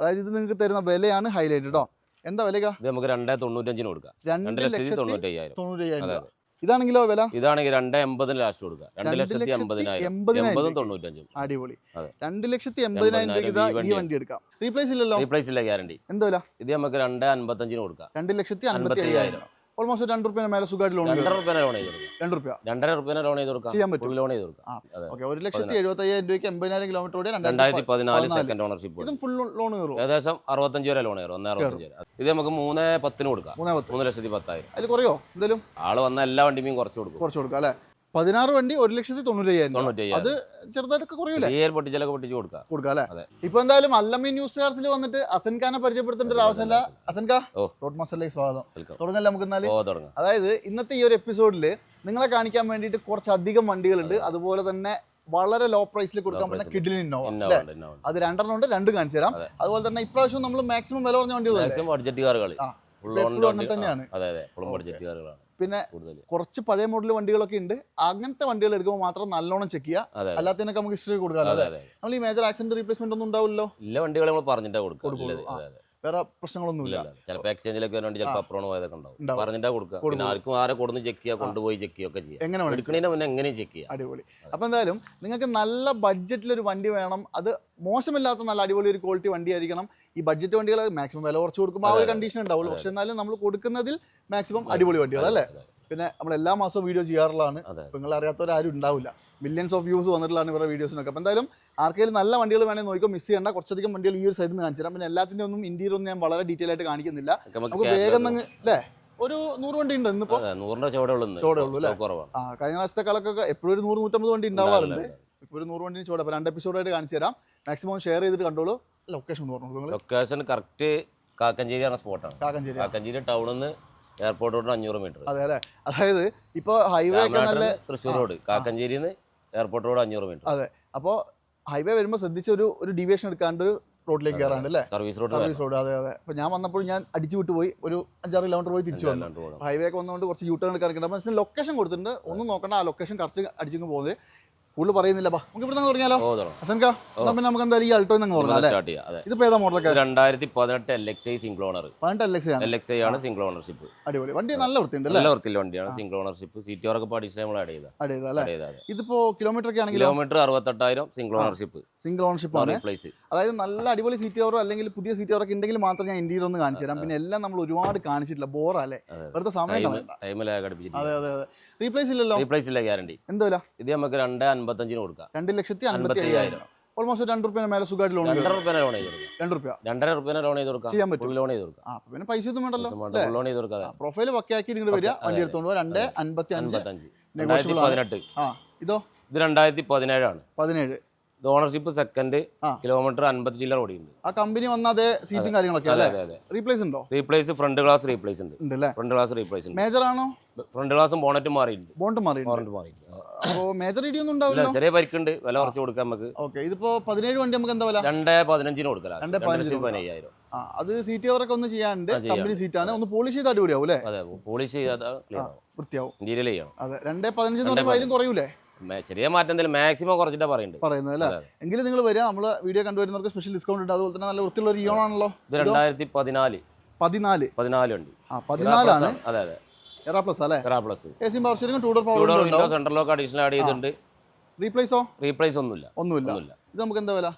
അതായത് ഇത് നിങ്ങൾക്ക് തരുന്ന വിലയാണ് ഹൈലൈറ്റ് കേട്ടോ എന്താ വിലക ഇത് നമുക്ക് രണ്ടേ തൊണ്ണൂറ്റഞ്ചിന് കൊടുക്കാം. രണ്ട് ലക്ഷത്തി തൊണ്ണൂറ്റയ്യായിരം. തൊണ്ണൂറ്റയ്യായിരം രൂപ. ഇതാണെങ്കിലോ വില? ഇതാണെങ്കിൽ രണ്ട് എൺപതിന് ലാസ്റ്റ് കൊടുക്കുക രണ്ട് ലക്ഷത്തി എൺപതിനായിരം. തൊണ്ണൂറ്റഞ്ചും. അടിപൊളി. രണ്ട് ലക്ഷത്തി എൺപതിനായിരം രൂപ ഈ വണ്ടി എടുക്കാം. റീപ്ലേസ് ഇല്ലല്ലോ? റീപ്ലേസ് ഇല്ല ഗ്യാരണ്ടി എന്താ വില? ഇത് നമുക്ക് രണ്ട് അൻപത്തഞ്ചിന് കൊടുക്കാം. രണ്ട് ലക്ഷത്തി അൻപത്തി അയ്യായിരം. ഓൾമോസ്റ്റ് രണ്ട് റുപ്യ മേലെ സുഖമായിട്ട് ലോൺ രണ്ടര ലോൺ ചെയ്ത് കൊടുക്കാം. രണ്ട് റുപ്യ. രണ്ടര റുപ്യനെ ലോൺ ചെയ്ത് കൊടുക്കാം. ചെയ്യാൻ പറ്റും. ലോൺ ചെയ്ത് കൊടുക്കാം. ഓക്കെ ഒരു ലക്ഷത്തി എഴുപത്തി അയ്യായിരം രൂപയ്ക്ക് എൺപതിനായിരം കിലോമീറ്റർ രണ്ടായിരത്തി പതിനാല്. സെക്കൻഡ് ഓണർഷിപ്പ് ഇതും ഫുൾ ലോൺ കയറും ഏകദേശം അറുപത്തഞ്ച് വരെ ലോൺ കയറും. ഒന്നേ അറുപത്തഞ്ച് വരെ. ഇത് നമുക്ക് മൂന്ന് പത്തിന് കൊടുക്കാം. മൂന്ന് ലക്ഷത്തി പത്തായിരം. അതിൽ കുറയോ? എന്തായാലും ആൾ വന്ന എല്ലാ വണ്ടിയും കുറച്ച് കൊടുക്കും. കുറച്ച് കൊടുക്കാം അല്ലേ? പതിനാറ് വണ്ടി ഒരു ലക്ഷത്തി തൊണ്ണൂറ്റയ്യായിരം അത് ചെറുതായിട്ടൊക്കെ കുറയൂലേ? ചെറിയ പൊട്ടിച്ചലൊക്കെ പൊട്ടിച്ച് കൊടുക്കാം കൊടുക്കാം അല്ലേ? ഇപ്പൊ എന്തായാലും അല്ലമ്മി ന്യൂസ് ചാർജിൽ വന്നിട്ട് അസൻഖാനെ പരിചയപ്പെടുത്തേണ്ട ഒരു ആവശ്യമില്ല അസൻ റോഡ് മസലിലേക്ക് സ്വാഗതം. തുടങ്ങല്ലേ നമുക്ക് എന്നാൽ അതായത് ഇന്നത്തെ ഈ ഒരു എപ്പിസോഡിൽ നിങ്ങളെ കാണിക്കാൻ വേണ്ടിയിട്ട് കുറച്ചധികം വണ്ടികളുണ്ട്. അതുപോലെ തന്നെ വളരെ ലോ പ്രൈസിൽ കൊടുക്കാൻ പറ്റുന്ന. കിഡിലിൻ ഇന്നോവ. അത് രണ്ടെണ്ണം ഉണ്ട് രണ്ട് കാണിച്ചു തരാം. അതുപോലെ തന്നെ ഇപ്രാവശ്യം നമ്മൾ മാക്സിമം വില കുറഞ്ഞ വണ്ടികളല്ലേ? അങ്ങനെ തന്നെയാണ്. പിന്നെ കുറച്ച് പഴയ മോഡൽ വണ്ടികളൊക്കെ ഉണ്ട്. അങ്ങനത്തെ വണ്ടികൾ എടുക്കുമ്പോൾ മാത്രം നല്ലോണം ചെക്ക് ചെയ്യുക. അല്ലാത്തതിനൊക്കെ നമുക്ക് ഹിസ്റ്ററി കൊടുക്കാം നമ്മൾ ഈ മേജർ ആക്സിഡന്റ് റീപ്ലേസ്മെന്റ് ഒന്നും ഉണ്ടാവില്ലല്ലോ. എല്ലാ വണ്ടികളും നമ്മൾ പറഞ്ഞിട്ടാ വേറെ പ്രശ്നങ്ങളൊന്നുമില്ല. ചിലപ്പോൾ എക്സ്ചേഞ്ചിലൊക്കെ വേണ്ടി ചിലപ്പോൾ അപ്രോൺ പോയതൊക്കെ ഉണ്ടാവും. പറഞ്ഞിട്ടാ കൊടുക്കുക. പിന്നെ ആർക്കും ആരെ കൊടുന്ന് ചെക്ക് ചെയ്യുക കൊണ്ടുപോയി ചെക്ക് ചെയ്യുക ഒക്കെ ചെയ്യാം. എങ്ങനെ മുന്നേ എങ്ങനെയും ചെക്ക് ചെയ്യാം. അടിപൊളി. അപ്പൊ എന്തായാലും നിങ്ങൾക്ക് നല്ല ബഡ്ജറ്റിൽ ഒരു വണ്ടി വേണം. അത് മോശമില്ലാത്ത നല്ല അടിപൊളി ഒരു ക്വാളിറ്റി വണ്ടി ആയിരിക്കണം ഈ ബഡ്ജറ്റ് വണ്ടികൾ മാക്സിമം വില കുറച്ച് കൊടുക്കുമ്പോൾ ആ ഒരു കണ്ടീഷൻ ഉണ്ടാവുള്ളൂ. പക്ഷെ എന്നാലും നമ്മൾ കൊടുക്കുന്നതിൽ മാക്സിമം അടിപൊളി വണ്ടികൾ അല്ലേ? പിന്നെ നമ്മൾ എല്ലാ മാസവും വീഡിയോ ചെയ്യാറുള്ളതാണ്. നിങ്ങൾ അറിയാത്തവരാരും ഉണ്ടാവില്ല. മില്യൺസ് ഓഫ് വ്യൂസ് വന്നിട്ടുള്ളതാണ് ഇവരുടെ വീഡിയോസിനൊക്കെ അപ്പോൾ എന്തായാലും ആർക്കെങ്കിലും നല്ല വണ്ടികൾ വേണമെങ്കിൽ നോക്കിയോ മിസ് ചെയ്യേണ്ട. കുറച്ചധികം വണ്ടികൾ ഈ ഒരു സൈഡിൽ നിന്ന് കാണിച്ചു തരാം. പിന്നെ എല്ലാത്തിന്റെ ഒന്നും ഇന്ത്യയിൽ ഒന്നും ഞാൻ വളരെ ഡീറ്റെയിൽ ആയിട്ട് കാണിക്കുന്നില്ല. നമുക്ക് വേഗം അങ്ങ് അല്ലേ? ഒരു നൂറ് വണ്ടി ഉണ്ട് ഇന്നിപ്പോൾ അതെ നൂറിന്റെ ചോടെ ഉള്ളു ചോടെ ഉള്ളൂ അല്ലേ? കുറവാണ്. ആ കഴിഞ്ഞ പ്രാവശ്യത്തെ കാലൊക്കെ എപ്പോഴും ഒരു നൂറ് നൂറ്റമ്പത് വണ്ടി ഉണ്ടാവാറുണ്ട്. ഒരു നൂറ് വണ്ടി ചോടെ അപ്പോൾ രണ്ട് എപ്പിസോഡായിട്ട് കാണിച്ചു തരാം. മാക്സിമം ഷെയർ ചെയ്തിട്ട് കണ്ടോളൂ. ലൊക്കേഷൻ ഒന്ന് പറഞ്ഞു നിങ്ങൾ ലൊക്കേഷൻ കറക്റ്റ് കാക്കഞ്ചേരി ആണ്. സ്പോട്ടാണ് കാക്കഞ്ചേരി കാക്കഞ്ചേരി ടൗണിൽ നിന്ന് എയർപോർട്ടോട് അഞ്ഞൂറ് മീറ്റർ അതെ അല്ലേ? അതായത് ഇപ്പോൾ ഹൈവേ ഒക്കെ നല്ല തൃശ്ശൂർ റോഡ് കാക്കഞ്ചേരിയിൽ നിന്ന് എയർപോർട്ട് റോഡ് അഞ്ഞൂറ് മീറ്റർ അതെ. അപ്പോൾ ഹൈവേ വരുമ്പോൾ ശ്രദ്ധിച്ച് ഒരു ഒരു ഡീവിയേഷൻ എടുക്കാണ്ട് ഒരു റോഡിലേക്ക് കയറാണ്ട് അല്ലേ? സർവീസ് റോഡ് സർവീസ് റോഡ് അതെ അതെ. അപ്പോൾ ഞാൻ വന്നപ്പോൾ ഞാൻ അടിച്ചു വിട്ട് പോയി. ഒരു അഞ്ചാറ് കിലോമീറ്റർ പോയി തിരിച്ചു വന്നു. ഹൈവേ ഒക്കെ വന്നുകൊണ്ട് കുറച്ച് യൂ ടേൺ എടുക്കാൻ മനസ്സിൽ ലൊക്കേഷൻ കൊടുത്തിട്ടുണ്ട്. ഒന്നും നോക്കണ്ട. ആ ലൊക്കേഷൻ കറക്റ്റ് അടിച്ചിങ്ങ് പോകുന്നത്. കൂടുതൽ പറയുന്നില്ല ബാ. നമുക്ക് ഇവിടെ തുടങ്ങിയാലോ? അസൻക പിന്നെ നമുക്ക് എന്തായാലും ഈ അൾട്ടോ അങ്ങ് തുടങ്ങാം അല്ലേ? അതെ. ഏതാ മോഡലൊക്കെ രണ്ടായിരത്തി പതിനെട്ട് L X I single owner പതിനെട്ട് എൽ എക്സ് ആണ്. എൽ എക്സ് ഐ ആണ് സിംഗിൾ ഓണർഷിപ്പ് അടിപൊളി. വണ്ടി നല്ല വൃത്തിയുണ്ട് നല്ല വൃത്തിയുള്ള വണ്ടിയാണ് സിംഗിൾ ഓണർഷിപ്പ് സീറ്റ് ഒക്കെ ഇപ്പോൾ അഡീഷണൽ നമ്മൾ ആഡ് അല്ലേ? ആഡ് ഇതിപ്പോ കിലോമീറ്റർ ഒക്കെ കിലോമീറ്റർ അറുപത്തെട്ടായിരം സിംഗിൾ ഓണർഷിപ്പ് സിംഗിൾ ഓണർഷിപ്പ് ആണ്. അതായത് നല്ല അടിപൊളി സീറ്റ് കവറോ അല്ലെങ്കിൽ പുതിയ സീറ്റ് കവറൊക്കെ ഉണ്ടെങ്കിൽ മാത്രം ഞാൻ ഇന്ത്യയിൽ ഒന്ന് കാണിച്ചു തരാം. പിന്നെ എല്ലാം നമ്മൾ ഒരുപാട് കാണിച്ചിട്ടില്ല. ബോറല്ലേ അല്ലേ? വെറുതെ സമയം അതെ അതെ അതെ. റീപ്ലേസ് ഇല്ലല്ലോ? റീപ്ലേസ് ഇല്ല ഗ്യാരണ്ടി എന്തോ ഇത് നമുക്ക് രണ്ട് അൻപത്തഞ്ചിന് കൊടുക്കാം. രണ്ട് ലക്ഷത്തി അമ്പത്തി അയ്യായിരം. ഓൾമോസ്റ്റ് രണ്ട് റുപ്യ മേലെ സുഖമായിട്ട് ലോൺ രണ്ടര റുപ്യ ലോൺ ചെയ്ത് കൊടുക്കാം. രണ്ട് റുപ്യ. രണ്ടര റുപ്യ ലോൺ ചെയ്ത് കൊടുക്കാം. ചെയ്യാൻ പറ്റും. ലോൺ ചെയ്ത് കൊടുക്കാം. അപ്പൊ പിന്നെ പൈസ ഒന്നും വേണ്ടല്ലോ ലോൺ ചെയ്ത് കൊടുക്കാം പ്രൊഫൈൽ പക്കയാക്കി നിങ്ങൾ വരിക. വണ്ടി എടുത്തോണ്ട് രണ്ട് അൻപത്തി അഞ്ച് പതിനെട്ട്. ഇതോ? ഇത് രണ്ടായിരത്തി പതിനേഴാണ്. പതിനേഴ്. ഇത് ഓണർഷിപ്പ് സെക്കൻഡ് കിലോമീറ്റർ അൻപത്തി ചില്ലറ ഓടിയുണ്ട് ആ കമ്പനി വന്ന അതേ സീറ്റും കാര്യങ്ങളൊക്കെ അല്ലേ? റീപ്ലേസ് ഉണ്ടോ? റീപ്ലേസ് ഫ്രണ്ട് ഗ്ലാസ് റീപ്ലേസ് ഉണ്ട്. ഫ്രണ്ട് ഗ്ലാസ് റീപ്ലേസ് ഉണ്ട്. മേജർ ആണോ? ഫ്രണ്ട് ഗ്ലാസും ബോണറ്റ് മാറിയിട്ടുണ്ട്. ബോണ്ട് മാറിയിട്ടുണ്ട്. മാറിയിട്ടുണ്ട്. അപ്പോൾ മേജർ ഇടി ഒന്നും ഇല്ല ഉണ്ടാവില്ലോ ചെറിയ പരിക്കുണ്ട് വില കുറച്ച് കൊടുക്കാം നമുക്ക്. ഓക്കെ ഇതിപ്പോ പതിനേഴ് വണ്ടി നമുക്ക് എന്താ വില? രണ്ട് പതിനഞ്ചിന് കൊടുക്കാം രണ്ട് ആ അത് സീറ്റ് കവറൊക്കെ ഒന്ന് ചെയ്യാനുണ്ട്. കമ്പനി സീറ്റാണ് ഒന്ന് പോളിഷ് ചെയ്ത് അടിപൊളിയാവും അല്ലേ? അതെ പോളിഷ് ചെയ്താൽ വൃത്തിയാവും. ഇന്റീരിയൽ ചെയ്യണം അതെ രണ്ടേ പതിനഞ്ച് എന്ന് പറയുമ്പോൾ അതിലും കുറയൂലേ? ചെറിയ മാറ്റം മാക്സിമം കുറച്ചിട്ടാ പറയുന്നുണ്ട് പറയുന്നത് അല്ലേ? എങ്കിലും നിങ്ങൾ വരിക. നമ്മൾ വീഡിയോ കണ്ടുവരുന്നവർക്ക് സ്പെഷ്യൽ ഡിസ്കൗണ്ട് ഉണ്ട്. അതുപോലെ തന്നെ നല്ല വൃത്തിയുള്ള ഒരു ഇയോൺ ആണല്ലോ. ഇത് രണ്ടായിരത്തി പതിനാല് പതിനാല്. പതിനാല് ഉണ്ട്. ആ പതിനാലാണ്. അതെ അതെ. എറാ പ്ലസ് അല്ലേ? എറാ പ്ലസ് എ സിയും power steering two door two door window central lock additional add ചെയ്തിട്ടുണ്ട്. റീപ്ലേസോ റീപ്ലേസ് ഒന്നുമില്ല. ഇത് നമുക്ക് എന്താ വില?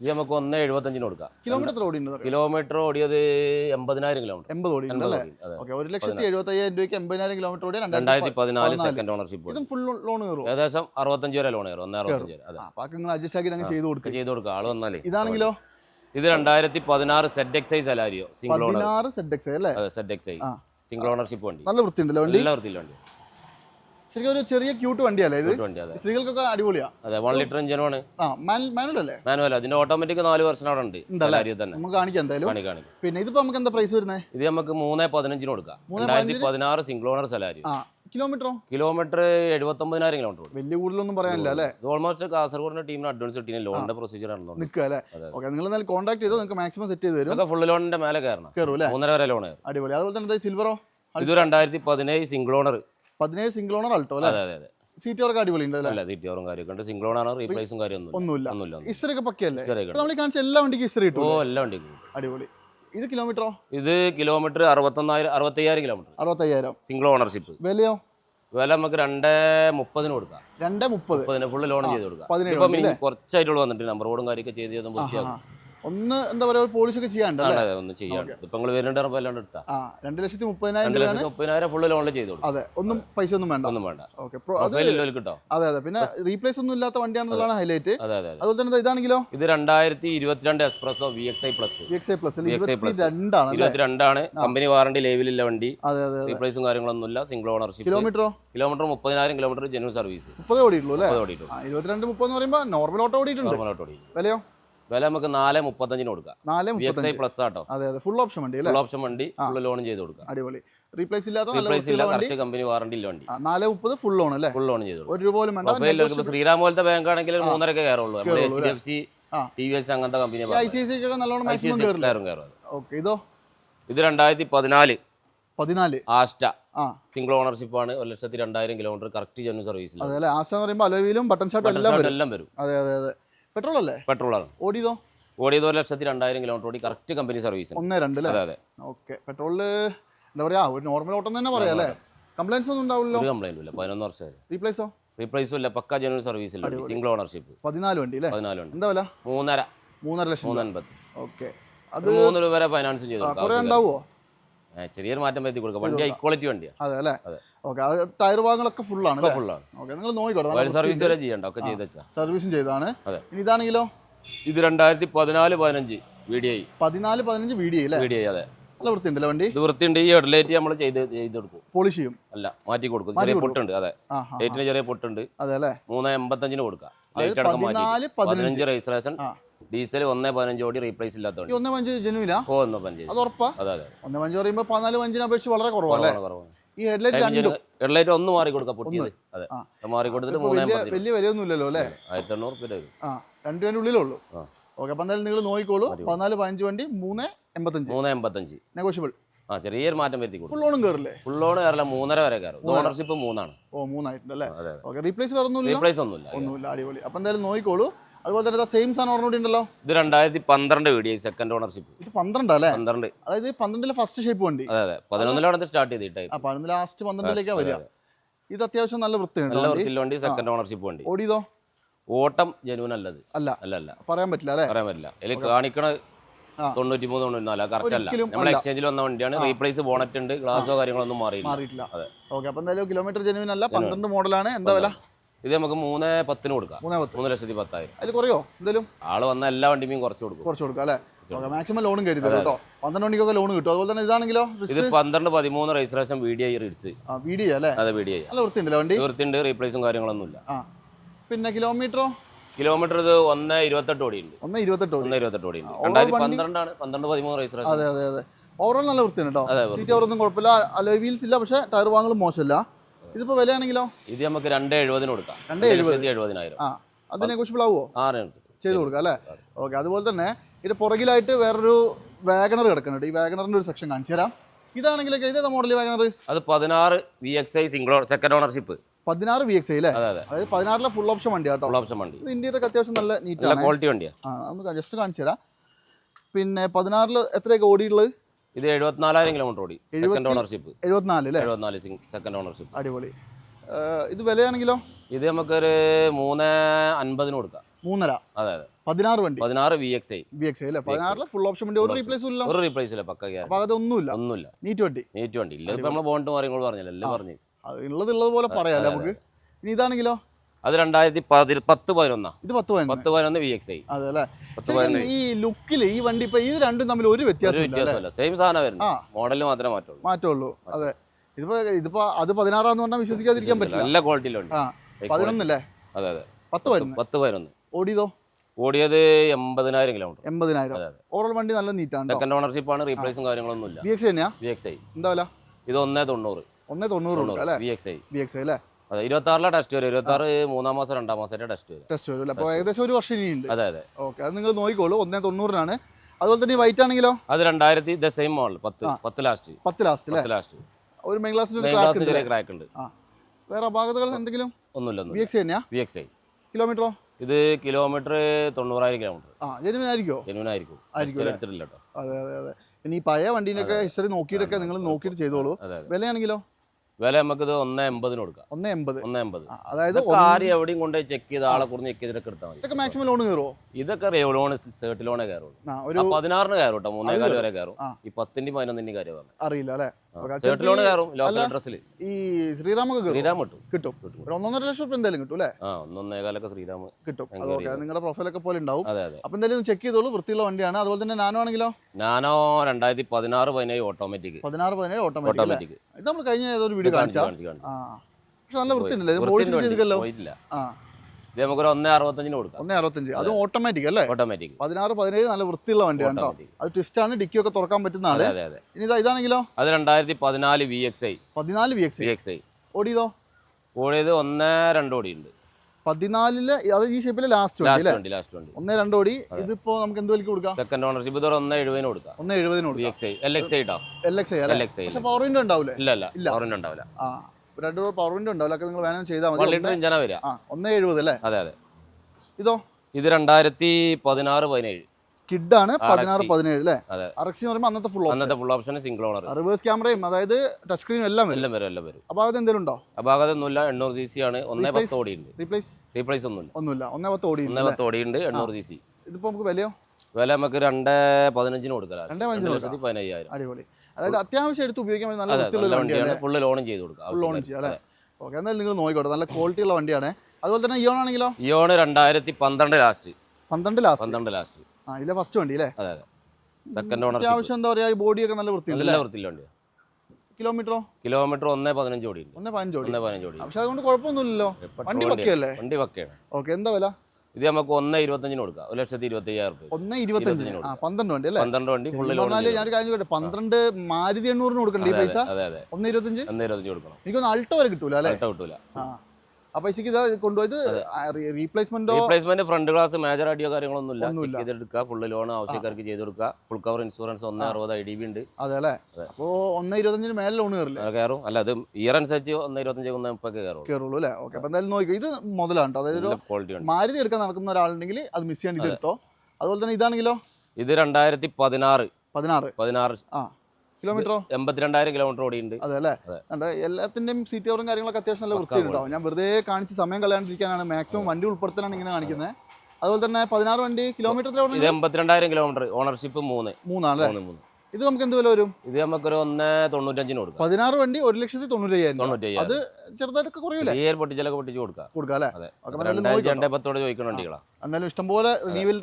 ഇത് നമുക്ക് ഒന്ന് എഴുപത്തഞ്ചിന് കൊടുക്കാം. കിലോമീറ്റർ ഓടി കിലോമീറ്റർ ഓടിയത് എൺപതിനായിരം കിലോമീറ്റർ. എൺപത് ഓക്കെ ഒരു ലക്ഷത്തി എഴുപത്തി അയ്യായിരം രൂപയ്ക്ക് എൺപതിനായിരം കിലോമീറ്റർ ഓടി രണ്ടായിരത്തി പതിനാല്. സെക്കൻഡ് ഓണർഷിപ്പ് ഇതും ഫുൾ ലോൺ കയറും ഏകദേശം അറുപത്തഞ്ച് വരെ ലോൺ കയറും ഒന്ന് അറുപത്തഞ്ച് വരെ അതെ. ആ അപ്പൊ നിങ്ങൾ അഡ്ജസ്റ്റ് ആക്കി അങ്ങ് ചെയ്ത് കൊടുക്കുക ചെയ്ത് വന്നാലേ. ഇതാണെങ്കിലോ? ഇത് രണ്ടായിരത്തി പതിനാറ് സെഡ് എക്സൈസ് അലാരിയോ സിംഗിൾ ഓണർ സെഡ് അല്ലേ? Z X I single ownership വണ്ടി. നല്ല വൃത്തിയുണ്ടല്ലോ വണ്ടി? നല്ല വൃത്തിയിലും വണ്ടി. ശരിക്കും ഒരു ചെറിയ ക്യൂട്ട് വണ്ടിയല്ലേ ഇത്? സ്ത്രീകൾക്കൊക്കെ അടിപൊളിയാ. അതെ വൺ ലിറ്റർ എഞ്ചിനാണ് മാനുവൽ അല്ലേ? മാനുവൽ അതിന്റെ ഓട്ടോമാറ്റിക് നാല് വർഷം അവിടെ ഉണ്ട്. നമുക്ക് കാണിക്കാം എന്തായാലും. പിന്നെ ഇതിപ്പോ നമുക്ക് എന്താ പ്രൈസ് വരുന്നത് ഇത് നമുക്ക് മൂന്ന് പതിനഞ്ചിന് കൊടുക്കാം. രണ്ടായിരത്തി പതിനാറ് സിംഗിൾ ഓണർ സലാരി കിലോമീറ്ററോ കിലോമീറ്റർ എഴുപത്തൊമ്പതിനായിരം കിലോമീറ്റർ കൊടുക്കും. വലിയ കൂടുതലൊന്നും പറയാനില്ല അല്ലേ? ഓൾമോസ്റ്റ് കാസർഗോഡിന്റെ ടീമിന് അഡ്വാൻസ് കിട്ടിയ ലോണിന്റെ പ്രൊസീജിയർ ആണല്ലോ. നിൽക്കുക അല്ലേ. ഓക്കെ നിങ്ങൾ എന്തായാലും കോൺടാക്ട് ചെയ്തോ? നിങ്ങൾക്ക് മാക്സിമം സെറ്റ് ചെയ്ത് തരും. ഫുൾ ലോണിന്റെ മേലെ കയറണം. കയറും അല്ലേ മൂന്നര വരെ ലോൺ അടിപൊളി. അതുപോലെ തന്നെ സിൽവറോ ഇത് രണ്ടായിരത്തി പതിനേഴ് സിംഗിൾ ഓണർ പതിനേഴ് സിംഗിൾ ഓണർ അൾട്ടോ അല്ലേ? അതെ അതെ അതെ. സീറ്റ് വർക്ക് അടിപൊളി ഉണ്ട് അല്ലേ? കാര്യമൊക്കെ സിംഗിൾ ഓണാണ് റീപ്ലേസും ഒന്നുമില്ല. ഹിസ്റ്ററി ഒക്കെ പക്കയല്ലേ നമ്മൾ കാണിച്ച എല്ലാ വണ്ടിക്കും ഹിസ്റ്ററി ഓ എല്ലാ വണ്ടിക്കും അടിപൊളി. ഇത് കിലോമീറ്ററോ ഇത് കിലോമീറ്റർ അറുപത്തൊന്നായിരം അറുപത്തയ്യായിരം കിലോമീറ്റർ അറുപത്തയ്യായിരം. സിംഗിൾ ഓണർഷിപ്പ് വിലയോ? വില നമുക്ക് രണ്ട് മുപ്പതിന് കൊടുക്കാം. രണ്ട് മുപ്പത്. മുപ്പതിന് ഫുള്ള് ലോൺ ചെയ്ത് കൊടുക്കാം. ഇപ്പം കുറച്ചായിട്ടുള്ള വന്നിട്ട് നമ്പർ ബോർഡും കാര്യമൊക്കെ ചെയ്ത് വൃത്തിയാക്കും. ഒന്ന് എന്താ പറയുക പോളിഷ് ഒക്കെ ചെയ്യാണ്ട് അതെ ഒന്ന് ചെയ്യാണ്ട് ഇപ്പൊ നിങ്ങൾ വരുന്നുണ്ട് പറയുമ്പോൾ അല്ലാണ്ട് എടുത്താ. ആ രണ്ട് ലക്ഷത്തി മുപ്പതിനായിരം രണ്ട് രൂപയാണ്. ലക്ഷത്തി മുപ്പതിനായിരം ഫുള്ള് ലോണിൽ ചെയ്ത് കൊടുക്കും. അതെ ഒന്നും പൈസ ഒന്നും വേണ്ട. ഒന്നും വേണ്ട. ഓക്കെ അത് കിട്ടോ അതെ അതെ. പിന്നെ റീപ്ലേസ് ഒന്നും ഇല്ലാത്ത വണ്ടിയാണെന്നുള്ളതാണ് ഹൈലൈറ്റ് അതെ അതെ അതെ. അതുപോലെ തന്നെ ഇതാണെങ്കിലോ? ഇത് രണ്ടായിരത്തി ഇരുപത്തിരണ്ട് Espresso V X I plus V X I plus ഇരുപത്തിരണ്ടാണ് company warranty ലേവിലുള്ള വണ്ടി. അതെ അതെ ഇല്ല. റീപ്ലേസും സിംഗിൾ ഓണർഷിപ്പ് കിലോമീറ്ററോ കിലോമീറ്റർ മുപ്പതിനായിരം കിലോമീറ്റർ ജനുവൽ സർവീസ് മുപ്പത് ഓടിയിട്ടുള്ളൂ അല്ലേ? ഇരുപത്തിരണ്ട് മുപ്പത് എന്ന് പറയുമ്പോൾ നോർമൽ ഓട്ടോ ഓടിയിട്ടുണ്ട്. നോർമൽ ഓട്ടോ ഓടി വിലയോ? വില നമുക്ക് നാല് മുപ്പത്തഞ്ചിന് കൊടുക്കാം. നാല് മുപ്പത്തഞ്ച്. Plus auto. അതെ അതെ. ഫുൾ ഓപ്ഷൻ വണ്ടി ഫുൾ ഓപ്ഷൻ വണ്ടി ഫുൾ ലോൺ ചെയ്ത് കൊടുക്കാം. അടിപൊളി. റീപ്ലേസ് ഇല്ലാത്ത റീപ്ലേസ് ഇല്ല കറക്റ്റ് കമ്പനി വാറണ്ടി ഇല്ല വണ്ടി. നാല് മുപ്പത് ഫുൾ ലോൺ അല്ലേ? ഫുൾ ലോൺ ചെയ്ത് ഒരു രൂപ പോലും ശ്രീറാം പോലത്തെ ബാങ്ക് ആണെങ്കിൽ മൂന്നരക്കെ കയറുള്ളൂ. H D F C T V S അങ്ങനത്തെ company I C C maximum കയറില്ല? കയറും കയറും ഓക്കെ ഇതോ? ഇത് രണ്ടായിരത്തി പതിനാല്. പതിനാല് ആസ്റ്റ സിംഗിൾ ഓണർഷിപ്പ് ആണ്. ഒരു ലക്ഷത്തി രണ്ടായിരം കിലോമീറ്റർ കറക്റ്റ് ജനറൽ സർവീസിൽ അതെ ആസ്റ്റ എന്ന് പറയുമ്പോൾ അലോവിയിലും ബട്ടൺ ഷർട്ടും എല്ലാം വരും. അതെ അതെ അതെ. പെട്രോൾ അല്ലേ പെട്രോൾ ആണ് ഓടിയതോ? ഓടിയത് ഒരു ലക്ഷത്തി രണ്ടായിരം കിലോമീറ്റർ ഓടി കറക്റ്റ് കമ്പനി സർവീസ് ഒന്ന് രണ്ട് അല്ലേ? അതെ അതെ. ഓക്കെ. പെട്രോളിൽ എന്താ പറയാ ഒരു നോർമൽ ഓട്ടം തന്നെ പറയാം അല്ലേ? കംപ്ലൈൻസ് ഒന്നും ഉണ്ടാവില്ലോ ഒരു കംപ്ലൈന്റും ഇല്ല. പതിനൊന്ന് വർഷമായി. റീപ്ലേസോ റീപ്ലേസും ഇല്ല. പക്ക ജനറൽ സർവീസിൽ സിംഗിൾ ഓണർഷിപ്പ് പതിനാല് വണ്ടി അല്ലേ? പതിനാല് വണ്ടി. എന്താ വില? മൂന്നര. മൂന്നര ലക്ഷം മൂന്നൻപത്. ഓക്കെ. അത് മൂന്ന് രൂപ വരെ ഫൈനാൻസും ചെയ്തു കുറേ. ഉണ്ടാവുമോ ചെറിയൊരു മാറ്റം വരുത്തി കൊടുക്കുക വണ്ടി ഹൈ ക്വാളിറ്റി വണ്ടിയാണ് അതെ അല്ലേ. ഓക്കെ അത് ടയർ ഭാഗങ്ങളൊക്കെ ഫുള്ളാണ് ഫുള്ളാണ് ഓക്കെ നിങ്ങൾ നോക്കിക്കോട്ടെ സർവീസ് വരെ ചെയ്യണ്ട ഒക്കെ ചെയ്ത് വെച്ചാ. സർവീസും ചെയ്താണ്. അതെ. ഇനി ഇതാണെങ്കിലോ ഇത് രണ്ടായിരത്തി പതിനാല് പതിനഞ്ച് വി ഡി ഐ പതിനാല് പതിനഞ്ച് വീഡിയോ അല്ലേ? വി ഡി ഐ അതെ. നല്ല വൃത്തിയുണ്ടല്ലോ വണ്ടി? ഇത് വൃത്തിയുണ്ട്. ഈ ഹെഡ്ലൈറ്റ് നമ്മൾ ചെയ്ത് ചെയ്ത് കൊടുക്കും. പോളിഷ് ചെയ്യും. അല്ല മാറ്റി കൊടുക്കും. ചെറിയ. പൊട്ടുണ്ട് അതെ. ലൈറ്റിന് ചെറിയ പൊട്ടുണ്ട്. അതെ അല്ലേ? മൂന്ന് എൺപത്തഞ്ചിന് കൊടുക്കാം. അതായത് ലൈറ്റ് അടക്കം പതിനാല് പതിനഞ്ച് രജിസ്ട്രേഷൻ. ഡീസൽ ഒന്ന് പതിനഞ്ച് കോടി റീപ്ലേസ് ഇല്ലാത്ത ഈ വണ്ടി ഒന്ന് പഞ്ച് ജനുവില ഓ ഒന്ന് അത് ഉറപ്പാ? അതെ അതെ. ഒന്ന് പഞ്ച് പറയുമ്പോൾ പതിനാല് പഞ്ചിനെ അപേക്ഷിച്ച് വളരെ കുറവല്ലേ കുറവാണ് കുറവാണ്. ഈ ഹെഡ്ലൈറ്റ് രണ്ടും ഹെഡ്ലൈറ്റ് ഒന്ന് മാറി കൊടുക്കാം പൊട്ടിയത് അതെ. മാറി കൊടുത്തിട്ട് മൂന്ന് വലിയ എൺപത്തി വലിയ വിലയൊന്നും ഇല്ലല്ലോ അല്ലേ? ആയിരത്തി എണ്ണൂറ് രൂപ വരും. ആ. രണ്ട് രൂപേന്റെ ഉള്ളിലുള്ളൂ. ആ. ഓക്കെ അപ്പം എന്തായാലും നിങ്ങൾ നോക്കിക്കോളൂ. പതിനാല് പതിനഞ്ച് വണ്ടി മൂന്ന് എൺപത്തഞ്ച്. മൂന്ന് എൺപത്തഞ്ച്. നെഗോഷ്യബിൾ ആ ചെറിയൊരു മാറ്റം വരുത്തി ഫുൾ ഓണും കയറില്ലേ ഫുള്ളോണ് കയറില്ല മൂന്നര വരെ കയറും ഓണർഷിപ്പ് മൂന്നാണ്. ഓ മൂന്നായിട്ടുണ്ട് അല്ലേ? അതെ അതെ. ഓക്കെ റീപ്ലേസ് വേറെ ഒന്നുമില്ല? റീപ്ലേസ് ഒന്നുമില്ല ഒന്നുമില്ല അടിപൊളി. അപ്പം എന്തായാലും നോക്കിക്കോളൂ. അതുപോലെ തന്നെ സെയിം സാധനം ഓർമ്മ ഉണ്ടല്ലോ. ഇത് രണ്ടായിരത്തി പന്ത്രണ്ട് വീഡിയോ സെക്കൻഡ് ഓണർഷിപ്പ് ഇത് പന്ത്രണ്ട് അല്ലേ? പന്ത്രണ്ട്. അതായത് പന്ത്രണ്ടിലെ ഫസ്റ്റ് ഷേപ്പ് വണ്ടി. അതെ അതെ. പതിനൊന്നിലാണ് സ്റ്റാർട്ട് ചെയ്ത് ആ പതിനൊന്ന് ലാസ്റ്റ് പന്ത്രണ്ടിലേക്കാണ് വരിക. ഇത് അത്യാവശ്യം നല്ല വൃത്തിയുണ്ട് നല്ല വൃത്തിയുള്ള വണ്ടി സെക്കൻഡ് ഓണർഷിപ്പ് വണ്ടി. ഓടിയതോ? ഓട്ടം ജനുവൻ അല്ലത്. അല്ല. അല്ല അല്ല. പറയാൻ പറ്റില്ല അല്ലേ? പറയാൻ പറ്റില്ല. അതിൽ കാണിക്കണ. തൊണ്ണൂറ്റി മൂന്ന് തൊണ്ണൂറ്റി നാല് കറക്റ്റ് അല്ല. നമ്മൾ എക്സ്ചേഞ്ചിൽ വന്ന വണ്ടിയാണ്. റീപ്ലേസ് ബോണറ്റ് ഉണ്ട് ഗ്ലാസോ കാര്യങ്ങളൊന്നും മാറിയില്ല. മാറിയിട്ടില്ല. ഓക്കെ അപ്പം എന്തായാലും കിലോമീറ്റർ ജെനുവിൻ അല്ല. പന്ത്രണ്ട് മോഡലാണ് എന്താ വില? ഇത് നമുക്ക് മൂന്ന് പത്തിന് കൊടുക്കാം. മൂന്നേ ലക്ഷത്തി പത്തായിരം. അതിൽ കുറയോ? എന്തായാലും ആൾ വന്ന എല്ലാ വണ്ടിയും കുറച്ച് കൊടുക്കും. കുറച്ച് കൊടുക്കാം അല്ലേ? മാക്സിമം ലോണും കരുതി കേട്ടോ. പന്ത്രണ്ട് മണിക്കൊക്കെ ലോൺ കിട്ടും. അതുപോലെ തന്നെ ഇതാണെങ്കിലോ ഇത് പന്ത്രണ്ട് പതിമൂന്ന് രജിസ്ട്രേഷൻ വീഡിയോ റീഡ്സ് വീഡിയോ അല്ലേ? അതെ വീഡിയോ നല്ല വൃത്തിയുണ്ടല്ലോ വണ്ടി? വൃത്തിയുണ്ട് റീപ്ലേസും കാര്യങ്ങളൊന്നും ഇല്ല പിന്നെ കിലോമീറ്ററോ കിലോമീറ്റർ ഇത് ഒന്ന് ഇരുപത്തെട്ട് ഓടിയുണ്ട് ഒന്ന് ഇരുപത്തെട്ട് ഒന്ന് ഇരുപത്തെട്ട് ഓടിയുണ്ട് രണ്ടായിരത്തി പന്ത്രണ്ടാണ് പന്ത്രണ്ട് പതിമൂന്ന് രജിസ്ട്രേഷൻ അതെ അതെ അതെ. ഓവറോൾ നല്ല വൃത്തിയാണ് കേട്ടോ. സീറ്റ് ഓവറൊന്നും കുഴപ്പമില്ല. അലോയ് വീൽസ് ഇല്ല പക്ഷേ ടയർ വാങ്ങലും മോശമില്ല. ഇതിപ്പോൾ വിലയാണെങ്കിലോ? ഇത് നമുക്ക് രണ്ട് എഴുപതിന് കൊടുക്കാം. രണ്ട് എഴുപതിനായിരം. ആ അതിനെ കുറിച്ച് ആവുമോ ആറ് ചെയ്ത് കൊടുക്കാം അല്ലേ? ഓക്കെ അതുപോലെ തന്നെ ഇത് പുറകിലായിട്ട് വേറൊരു വാഗണർ കിടക്കുന്നുണ്ട്. ഈ വാഗണറിന്റെ ഒരു സെക്ഷൻ കാണിച്ചു തരാം. ഇതാണെങ്കിലൊക്കെ ഇതേതാ മോഡൽ വാഗണർ അത് പതിനാറ് V X I single second ownership പതിനാറ് വി എക്സ് അല്ലേ? അതെ അതെ. അതായത് പതിനാറിലെ ഫുൾ ഓപ്ഷൻ വണ്ടി കേട്ടോ. ഫുൾ ഓപ്ഷൻ വണ്ടി. ഇത് ഇന്ത്യയിലൊക്കെ അത്യാവശ്യം നല്ല നീറ്റ് ക്വാളിറ്റി വണ്ടിയാണ് ആ നമുക്ക് ജസ്റ്റ് കാണിച്ചു തരാം. പിന്നെ പതിനാറിൽ എത്രയൊക്കെ ഓടിയുള്ളത് ഇത് എഴുപത്തിനാലായിരം കിലോമീറ്റർ ഓടി. സെക്കൻഡ് ഓണർഷിപ്പ് എഴുപത്തിനാല് അല്ലേ? എഴുപത്തിനാല് സെക്കൻഡ് ഓണർഷിപ്പ് അടിപൊളി. ഇത് വിലയാണെങ്കിലോ? ഇത് നമുക്കൊരു മൂന്ന് അൻപതിന് കൊടുക്കാം. മൂന്നര. അതെ അതെ. പതിനാറ് വണ്ടി. പതിനാറ് V X I V X അല്ലേ? പതിനാറിൽ ഫുൾ ഓപ്ഷൻ വണ്ടി ഒരു റീപ്ലേസ് ഇല്ല. ഒരു റീപ്ലേസ് ഇല്ല പക്ക അപ്പൊ അതൊന്നുമില്ല ഒന്നുമില്ല. നീറ്റ് വണ്ടി. നീറ്റ് വണ്ടി. ഇല്ല ഇപ്പൊ നമ്മൾ ബോണ്ട് കാര്യങ്ങളും പറഞ്ഞല്ലോ എല്ലാം പറഞ്ഞു. ഉള്ളത് ഉള്ളത് പോലെ പറയാം നമുക്ക്? ഇനി ഇതാണെങ്കിലോ? അത് രണ്ടായിരത്തി പതി പത്ത് പതിനൊന്നാ. ഇത് പത്ത് പതിനൊന്ന്. പത്ത് പതിനൊന്ന് വി എക്സ് ഐ അതെ പത്ത് പതിനൊന്ന് ഈ ലുക്കിൽ ഈ വണ്ടി ഇപ്പൊ ഇത് രണ്ടും തമ്മിൽ ഒരു വ്യത്യാസം വ്യത്യാസമല്ല. സെയിം സാധനം വരുന്നത്. മോഡലിൽ മാത്രമേ മാറ്റുള്ളൂ. മാറ്റുള്ളൂ. അതെ. ഇതിപ്പോ ഇതിപ്പോ അത് പതിനാറാന്ന് പറഞ്ഞാൽ വിശ്വസിക്കാതിരിക്കാൻ പറ്റില്ല. നല്ല ക്വാളിറ്റിയിലുണ്ട് പതിനൊന്നല്ലേ? അതെ അതെ. പത്ത് പതിനൊന്ന്. പത്ത് പതിനൊന്ന്. ഓടിയതോ? ഓടിയത് എൺപതിനായിരം കിലോമീറ്റർ. എൺപതിനായിരം. ഓവറോൾ വണ്ടി നല്ല നീറ്റാണ് സെക്കൻഡ് ഓണർഷിപ്പ് ആണ് റീപ്ലേസും കാര്യങ്ങളൊന്നും ഇല്ല വി എക്സ് തന്നെയാ വി എക്സ് ഐ എന്താ വില? ഇത് ഒന്നേ തൊണ്ണൂറ്. ഒന്നേ തൊണ്ണൂറ് അല്ലേ? V X I V X I അല്ലേ അതെ ഇരുപത്തി ആറിലെ ടെസ്റ്റ് വരും ഇരുപത്തി ആറ് മൂന്നാം മാസം രണ്ടാം മാസത്തെ ടെസ്റ്റ് വരും ടെസ്റ്റ് വരും അപ്പോൾ ഏകദേശം ഒരു വർഷം ഇനിയുണ്ട് അതെ അതെ. ഓക്കെ അത് നിങ്ങൾ നോക്കിക്കോളൂ. ഒന്നേ തൊണ്ണൂറിനാണ്. അതുപോലെ തന്നെ വൈറ്റ് ആണെങ്കിലോ? അത് രണ്ടായിരത്തി ദ സെയിം മോഡൽ പത്ത്. പത്ത് ലാസ്റ്റ് പത്ത് ലാസ്റ്റ് പത്ത് ലാസ്റ്റ് ഒരു മെയിൻ ഒരു ക്രാക്ക് ഉണ്ട് വേറെ അപാകതകൾ എന്തെങ്കിലും? ഒന്നുമില്ല വി എക്സ് തന്നെയാ? വി എക്സ് ഐ കിലോമീറ്ററോ ഇത് കിലോമീറ്റർ തൊണ്ണൂറായിരം കിലോമീറ്റർ ആ ജെനുവിൻ ആയിരിക്കോ ജെനുവിൻ ആയിരിക്കും ആയിരിക്കും എടുത്തിട്ടില്ല കേട്ടോ. അതെ അതെ അതെ. ഇനി ഈ പഴയ വണ്ടീനൊക്കെ ഹിസ്റ്ററി നോക്കിയിട്ടൊക്കെ നിങ്ങൾ നോക്കിയിട്ട് ചെയ്തോളൂ. വിലയാണെങ്കിലോ? വില ഇത് ഒന്ന് എൺപതിന് കൊടുക്കാം. ഒന്ന് എൺപത് ഒന്ന് എൺപത് അതായത് ആരും എവിടെയും കൊണ്ടുപോയി ചെക്ക് ചെയ്ത് ആളെ കുറഞ്ഞ് ചെക്ക് ചെയ്തിട്ട് എടുത്താൽ മതി. ഇതൊക്കെ മാക്സിമം ലോൺ കയറുമോ ഇതൊക്കെ റേവ് ലോൺ സേർട്ട് ലോണേ കയറുള്ളൂ. പതിനാറിന് കയറും കേട്ടോ മൂന്നേകാൽ വരെ കയറും. ഈ പത്തിന്റെയും പതിനൊന്നിന്റെയും കാര്യം അറിയില്ല അല്ലേ? ഈ- കയറും ശ്രീരാം കിട്ടും. കിട്ടും. ഒരു ഒന്നൊന്നര ലക്ഷം റുപ്യ എന്തായാലും കിട്ടും അല്ലേ? ഒന്നൊന്നേകാലൊക്കെ ശ്രീരാം കിട്ടും. ഞാൻ അത് നിങ്ങളുടെ പ്രൊഫൈലൊക്കെ പോലെ ഉണ്ടാവും. അപ്പൊ എന്തായാലും ചെക്ക് ചെയ്തോളൂ വൃത്തിയുള്ള വണ്ടിയാണ്. അതുപോലെ തന്നെ നാനോ ആണെങ്കിലോ? നാനോ രണ്ടായിരത്തി പതിനാറ് പതിനേഴ് ഓട്ടോമാറ്റിക് പതിനാറ് പതിനേഴ് ഓട്ടോമാറ്റിക് ഇത് നമ്മൾ കഴിഞ്ഞ ഏതൊരു വീഡിയോ കാണിച്ചാ ആ. പക്ഷെ നല്ല വൃത്തിയുണ്ടല്ലേ? വണ്ടി. ആ. ഇത് നമുക്കൊരു ഒന്നേ അറുപത്തഞ്ചിന് കൊടുക്കാം. ഒന്നേ അറുപത്തഞ്ച്. അതും. ഓട്ടോമാറ്റിക് അല്ലേ? ഓട്ടോമാറ്റിക് പതിനാറ് പതിനേഴ് നല്ല വൃത്തിയുള്ള വണ്ടിയാണ് കേട്ടോ. അത് ട്വിസ്റ്റ് ആണ് ഡിക്കി ഒക്കെ തുറക്കാൻ പറ്റുന്നതാണ്. അതെ അതെ അതെ. ഇനി ഇതാണെങ്കിലോ? അത് രണ്ടായിരത്തി പതിനാല് വി എക്സ് ഐ പതിനാല് V X V X I ഓടിയതോ? ഓടിയത് ഒന്നേ രണ്ട് ഓടി ഉണ്ട് പതിനാലിൽ അത് ഈ ഷേപ്പിൽ ലാസ്റ്റ് വണ്ടി ലാസ്റ്റ് വണ്ടി ലാസ്റ്റ് വണ്ടി. ഒന്നേ രണ്ട് ഓടി. ഇതിപ്പോ നമുക്ക് എന്ത് വിലക്ക് കൊടുക്കാം? സെക്കൻഡ് ഓണർഷിപ്പ് ഇതൊരു ഒന്നേ എഴുപതിന് കൊടുക്കാം. ഒന്നേ എഴുപതിന് കൊടുക്കാം. ഐ എൽ എക്സ് ഐ ടോ എൽ എക്സ് അല്ലേ? എൽ എക്സ് ഐ പക്ഷെ പവർ വിൻഡോ ഉണ്ടാവില്ലേ ഇല്ല ഇല്ല. പവർ ഉണ്ടാവില്ല. ഉണ്ടാവില്ല രണ്ട് പവർ വിൻഡോ ഉണ്ടാവില്ല നിങ്ങൾ വേണം ചെയ്താൽ മതി. വരിക. ആ ഒന്നേ എഴുപത് അല്ലേ? അതെ അതെ. ഇതോ? ഇത് രണ്ടായിരത്തി പതിനാറ് പതിനേഴ്. കിഡാണ്. പതിനാറ് പതിനേഴ് അല്ലേ. അറക്സി എന്ന് പറയുമ്പോൾ അന്നത്തെ ഫുൾ അന്നത്തെ full option single owner reverse ക്യാമറയും അതായത് ടച്ച് സ്ക്രീനും എല്ലാം വരും. എല്ലാം വരും എല്ലാം വരും. അപ്പോൾ അത് എന്തെങ്കിലും ഉണ്ടോ? അപാകതൊന്നുമില്ല എണ്ണൂറ് സി സി ആണ്. ഒന്നേ പത്ത് പത്ത് ഓടിയുണ്ട് റീപ്ലേസ് റീപ്ലേസ് ഒന്നുമില്ല. ഒന്നുമില്ല. ഒന്നേ പത്ത് ഓടി ഒന്നേ പത്ത് ഓടിയുണ്ട് എണ്ണൂറ് സി സി ഇതിപ്പോ നമുക്ക് വിലയോ? വില നമുക്ക് രണ്ട് പതിനഞ്ചിന് കൊടുക്കാം. രണ്ടേ പതിനഞ്ചിന് പതിനയ്യായിരം. അടിപൊളി. അതായത് അത്യാവശ്യം എടുത്ത് ഉപയോഗിക്കാൻ നല്ല വൃത്തിയുള്ള വണ്ടിയാണ്. ഫുൾ ലോൺ ലോണും ചെയ്ത് കൊടുക്കാം ഫുൾ ലോൺ ചെയ്യാം അല്ലേ? ഓക്കെ എന്തായാലും നിങ്ങൾ നോക്കിക്കോട്ടെ. നല്ല ക്വാളിറ്റി ഉള്ള വണ്ടിയാണ്. അതുപോലെ തന്നെ ഇയോൺ ആണെങ്കിലോ? ഇയോൺ രണ്ടായിരത്തി പന്ത്രണ്ട് ലാസ്റ്റ് പന്ത്രണ്ട് ലാസ്റ്റ് പന്ത്രണ്ട് ലാസ്റ്റ് ആ ഇല്ല ഫസ്റ്റ് വണ്ടി അല്ലേ? അതെ അതെ. സെക്കൻഡ് ഓണർ അത്യാവശ്യം എന്താ പറയാ ബോഡിയൊക്കെ നല്ല വൃത്തി നല്ല വൃത്തിയില്ല വണ്ടി കിലോമീറ്ററോ കിലോമീറ്റർ ഒന്നേ പതിനഞ്ച് ഓടിയുണ്ട് ഒന്നേ പതിനഞ്ച് ഓടി ഒന്നേ പതിനഞ്ച് ഓടി പക്ഷെ അതുകൊണ്ട് കുഴപ്പമൊന്നുമില്ലല്ലോ. വണ്ടി പക്കയല്ലേ? വണ്ടി പക്കയാണ്. ഓക്കെ എന്താ വില? ഇത് നമുക്ക് ഒന്ന് ഇരുപത്തഞ്ചിന് കൊടുക്കാം. ഒരു ലക്ഷത്തി ഇരുപത്തി അയ്യായിരം റുപ്യ ഒന്ന് ഇരുപത്തഞ്ചിന്. പന്ത്രണ്ട് വണ്ടി അല്ലേ? പന്ത്രണ്ട് വണ്ടി ഞാനൊരു കാര്യം ചോദിക്കട്ടെ. പന്ത്രണ്ട് മാരുതി എണ്ണൂറിന് കൊടുക്കണ്ടേ പൈസ? അതെ അതെ. ഒന്ന് ഇരുപത്തഞ്ച്? ഒന്നേ ഇരുപത്തഞ്ച് കൊടുക്കണം. എനിക്കൊന്ന് അൾട്ടോ വരെ കിട്ടൂല അല്ലേ? കറക്റ്റ് കിട്ടൂല. ആ ആ പൈസക്ക് ഇതാ കൊണ്ടുപോയത് റീപ്ലേസ്മെന്റോ റീപ്ലേസ്മെന്റ് ഫ്രണ്ട് ഗ്ലാസ് മേജർ അടിയോ കാര്യങ്ങളൊന്നും ഇല്ല. ചെയ്തെടുക്കുക ഫുള്ള് ലോൺ ആവശ്യക്കാർക്ക് ചെയ്ത് കൊടുക്കുക ഫുൾ കവർ ഇൻഷുറൻസ് ഒന്ന് അറുപത് ഐ ഡി ബി ഉണ്ട്. അതെ അല്ലേ? അതെ. അപ്പോ ഒന്ന് ഇരുപത്തഞ്ചിന് മേലെ ലോൺ കയറില്ല കയറും. അല്ല അത് ഇയർ അനുസരിച്ച് ഒന്ന് ഇരുപത്തഞ്ച് ഒന്നേ മുപ്പൊക്കെ കയറും കയറുള്ളൂ അല്ലേ? ഓക്കെ അപ്പൊ എന്തായാലും നോക്കിക്കോ ഇത് മുതലാണ് കേട്ടോ അതായത് ക്വാളിറ്റി മാരുതി എടുക്കാൻ നടക്കുന്ന ഒരാളുണ്ടെങ്കിൽ അത് മിസ് ചെയ്യാൻ ഇത് എടുത്തോ. അതുപോലെ തന്നെ ഇതാണെങ്കിലോ? ഇത് രണ്ടായിരത്തി പതിനാറ്. പതിനാറ്. പതിനാറ്. ആ. കിലോമീറ്ററോ എൺപത്തിരണ്ടായിരം കിലോമീറ്റർ ഓടിയുണ്ട് അതെ. അല്ലേ എല്ലാത്തിന്റെയും സീറ്റ് കവറും കാര്യങ്ങളൊക്കെ അത്യാവശ്യം നല്ല വൃത്തിയുണ്ടോ? വൃത്തിയുണ്ടാവും ഞാൻ വെറുതെ കാണിച്ച് സമയം കളയാണ്ടിരിക്കാനാണ്. മാക്സിമം വണ്ടി ഉൾപ്പെടുത്താനാണ് ഇങ്ങനെ കാണിക്കുന്നത്. അതുപോലെ തന്നെ പതിനാറ് വണ്ടി കിലോമീറ്റർ എൺപത്തിരണ്ടായിരം കിലോമീറ്റർ ഓണർഷിപ്പ് മൂന്ന്. മൂന്നാണ് മൂന്ന് മൂന്ന്. ഇത് നമുക്ക് എന്ത് വില വരും? ഇത് നമുക്കൊരു ഒന്ന് തൊണ്ണൂറ്റഞ്ചിന് കൊടുക്കാം. പതിനാറ് വണ്ടി ഒരു ലക്ഷത്തി തൊണ്ണൂറ്റയ്യായിരം അത് ചെറുതായിട്ടൊക്കെ പൊട്ടിച്ചലൊക്കെ പൊട്ടിച്ച് കൊടുക്കാം. അല്ലേ. രണ്ടേ പത്തോടെ ചോദിക്കുന്ന വണ്ടികളാണ് എന്നാലും ഇഷ്ടംപോലെ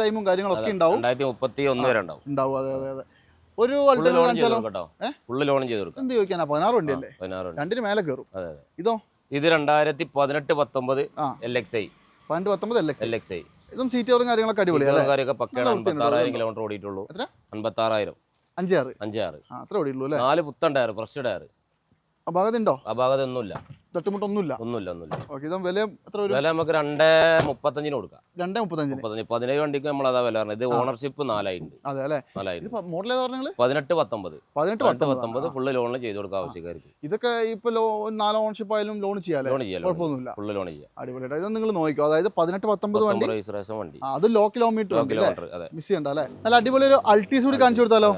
ടൈമും കാര്യങ്ങളൊക്കെ ഉണ്ടാവും. രണ്ടായിരത്തി മുപ്പത്തി ഒന്ന് വരെ ഉണ്ടാവും. ഉണ്ടാവും. അതെ അതെ അതെ. ഒരു എന്ത് ചോദിക്കാനാ പതിനാറ് വണ്ടി അല്ലേ? പതിനാറ് വണ്ടി. രണ്ടിന് മേലെ കയറും. അതെ അതെ. ഇതോ? ഇത് രണ്ടായിരത്തി പതിനെട്ട് പത്തൊമ്പത്. എൽ എക്സ് ഐ പതിനെട്ട് പത്തൊമ്പത് L X L X I ഇതും കാര്യങ്ങളൊക്കെ അടിപൊളിയാ അല്ലേ? കാര്യമൊക്കെ പക്കയാണ്. അമ്പത്താറായിരം. കിലോമീറ്റർ ഓടിയിട്ടുള്ളൂ. എത്ര? അമ്പത്താറായിരം അഞ്ചാറ്. അഞ്ചാറ്. അത്ര ഓടിയുള്ളൂ നാല് പുത്തൻ ടയർ ഫ്രഷ് ടയർ അപാകത ഉണ്ടോ? ഒന്നുമില്ല. തട്ടുമുട്ടൊന്നുമില്ല. ഒന്നുമില്ല ഒന്നുമില്ല. ഓക്കെ ഇതും വില എത്ര വരും? വില നമുക്ക് രണ്ടേ മുപ്പത്തഞ്ചിന് കൊടുക്കാം. രണ്ടേ മുപ്പത്തഞ്ചിന്. മുപ്പത്തഞ്ച് പതിനേഴ് വണ്ടിക്ക് നമ്മൾ അതാ വില പറഞ്ഞത്. ഇത് ഓണർഷിപ്പ് നാലായിട്ടുണ്ട്. അതെ അല്ലേ? നാലായിട്ടുണ്ട്. നാലായിട്ടുണ്ട് മോഡൽ ഏതാ പറഞ്ഞത് പതിനെട്ട് പത്തൊമ്പത്. പതിനെട്ട് പത്തൊമ്പത്. ഫുള്ള് ലോണിൽ ചെയ്ത് കൊടുക്കാൻ ആവശ്യക്കാർക്ക്. ഇതൊക്കെ ഇപ്പൊ നാല് ഓണർഷിപ്പ് ആയാലും ലോൺ ചെയ്യാല്ലേ? ലോൺ ചെയ്യാം കുഴപ്പമൊന്നുമില്ല. ഫുള്ള് ലോൺ ചെയ്യാം. അടിപൊളിയായിട്ട് ഇത് നിങ്ങൾ നോക്കിക്കോ. അതായത് പതിനെട്ട് പത്തൊമ്പത് വണ്ടി. രജിസ്ട്രേഷൻ വണ്ടി. അത് ലോ കിലോമീറ്റർ മിസ് ചെയ്യണ്ട അല്ലേ? നല്ല അടിപൊളി ഒരു അൾട്ടീസ് കൂടി കാണിച്ചു കൊടുത്താലോ?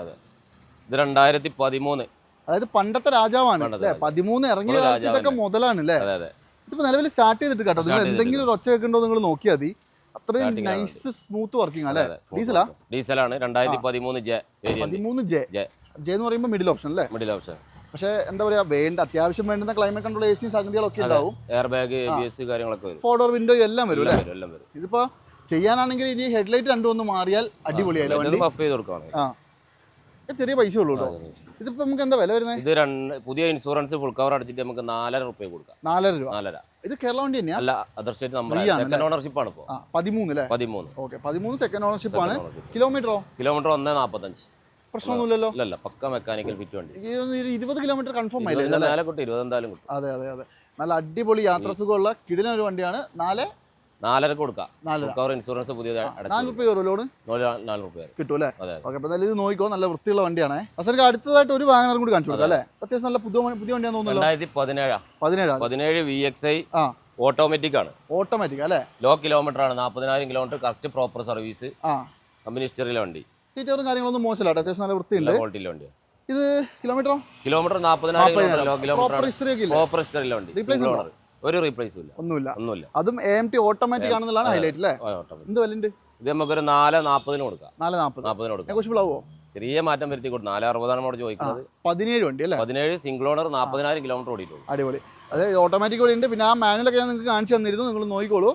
ഇത് രണ്ടായിരത്തി പതിമൂന്ന്. അതായത് പണ്ടത്തെ രാജാവാണ്. പതിമൂന്ന് ഇറങ്ങിയ കാലത്ത് ഇതൊക്കെ. മുതലാണ് അല്ലേ ഇതിപ്പോ നിലവിൽ സ്റ്റാർട്ട് ചെയ്തിട്ട് കേട്ടോ. നിങ്ങൾ എന്തെങ്കിലും ഒരു ഒച്ച വെക്കണ്ടോ നിങ്ങൾ നോക്കിയാൽ മതി. അത്രയും നൈസ് സ്മൂത്ത് വർക്കിംഗ് അല്ലേ. ഡീസലാ? ഡീസലാണ്. രണ്ടായിരത്തി പതിമൂന്ന് ജെ പതിമൂന്ന് ജെ. ജെ. എന്ന് പറയുമ്പോൾ മിഡിൽ ഓപ്ഷൻ അല്ലേ? മിഡിൽ ഓപ്ഷൻ പക്ഷേ എന്താ പറയാ വേണ്ട അത്യാവശ്യം വേണ്ടുന്ന ക്ലൈമറ്റ് കൺട്രോൾ എ സി സംഗതികളൊക്കെ ഉണ്ടാവും. എയർ ബാഗ് കാര്യങ്ങളൊക്കെ വരും. ഫോർ ഡോർ വിൻഡോ എല്ലാം വരും അല്ലേ? എല്ലാം വരും. ഇതിപ്പോ ചെയ്യാനാണെങ്കിൽ ഇനി ഹെഡ്ലൈറ്റ് രണ്ടും ഒന്ന് മാറിയാൽ അടിപൊളിയായില്ല വണ്ടി? ചെയ്ത് കൊടുക്കുകയാണ് ചെറിയ പൈസ ഉള്ളൂ കേട്ടോ ഇതിപ്പോ നമുക്ക് എന്താ വില വരുന്നത് ഇത് രണ്ട് പുതിയ ഇൻഷുറൻസ് ഫുൾ കവർ അടിച്ചിട്ട് നമുക്ക് നാലര രൂപ കൊടുക്കാം. നാലര രൂപ. നാലര ഇത് കേരള വണ്ടി തന്നെയാ? അല്ല other state number second ownership ആണ് ഇപ്പോൾ പതിമൂന്ന് അല്ലേ? പതിമൂന്ന്. ഓക്കെ പതിമൂന്ന് സെക്കൻഡ് ഓണർഷിപ്പ് ആണ്. കിലോമീറ്ററോ? കിലോമീറ്റർ ഒന്നേ നാൽപ്പത്തഞ്ച് പ്രശ്നമൊന്നുമില്ലല്ലോ? ഇല്ല പക്ക മെക്കാനിക്കൽ ഫിറ്റ് വണ്ടി. ഇരുപത് കിലോമീറ്റർ കൺഫേം ആയില്ലേ? നാലെ കിട്ടും ഇരുപത് എന്തായാലും കിട്ടും. അതെ അതെ അതെ. നല്ല അടിപൊളി യാത്ര സുഖമുള്ള കിടിലൊരു വണ്ടിയാണ്. നാല് നാലരക്ക് കൊടുക്കാം. നാലര. ഇൻഷുറൻസ് പുതിയത് നോക്കിക്കോ നല്ല വൃത്തിയുള്ള വണ്ടിയാണ്. അസർക്ക് അടുത്തതായിട്ട് ഒരു വാഹനം കൂടി കാണിച്ചു കൊടുക്കാം അല്ലേ? അത്യാവശ്യം നല്ല പുതിയ പുതിയ വണ്ടിയാണെന്ന് തോന്നുന്നു രണ്ടായിരത്തി പതിനേഴാ. പതിനേഴ്? വി എക്സ് ഐ ഓട്ടോമാറ്റിക് ആണ്. ഓട്ടോമാറ്റിക് അല്ലേ? ലോ കിലോമീറ്റർ ആണ് നാൽപ്പതിനായിരം kilometre correct proper service company ഹിസ്റ്ററിയിലെ വണ്ടി. സീറ്ററും കാര്യങ്ങളൊന്നും മോശമല്ല. അത്യാവശ്യം നല്ല വൃത്തിയുണ്ട്. ക്വാളിറ്റിയിലെ ഇത് കിലോമീറ്ററോ കിലോമീറ്റർ നാൽപ്പതിനായിരം കിലോമീറ്റർ ഹിസ്റ്ററിയിലെ വണ്ടി. ഒരു റീപ്ലേസും ഇല്ല. ഒന്നുമില്ല. ഒന്നുമില്ല. അതും എ എം ടി ഓട്ടോമാറ്റിക് ആണെന്നുള്ളതാണ് ഹൈലൈറ്റ് അല്ലേ ഓട്ടോമാറ്റിക് എന്ത് വിലയുണ്ട്? ഇത് നമുക്കൊരു നാല് നാൽപ്പതിന് കൊടുക്കാം. നാല് നാൽപ്പത് നാൽപ്പതിന് കൊടുക്കാം. നെഗോഷ്യബിൾ ആവോ ചെറിയ മാറ്റം വരുത്തി കൊടുക്കും നാല് അറുപതാണ് നമ്മൾ ചോദിക്കുന്നത്. പതിനേഴ് വണ്ടി അല്ലേ? പതിനേഴ് സിംഗിൾ ഓണർ നാൽപ്പതിനായിരം കിലോമീറ്റർ ഓടിയിട്ടുള്ളൂ. അടിപൊളി. അതായത് ഓട്ടോമാറ്റിക് വഴി ഉണ്ട്. പിന്നെ ആ മാനുവലൊക്കെ ഞാൻ നിങ്ങൾക്ക് കാണിച്ചു തന്നിരുന്നു. നിങ്ങൾ നോക്കിക്കോളൂ.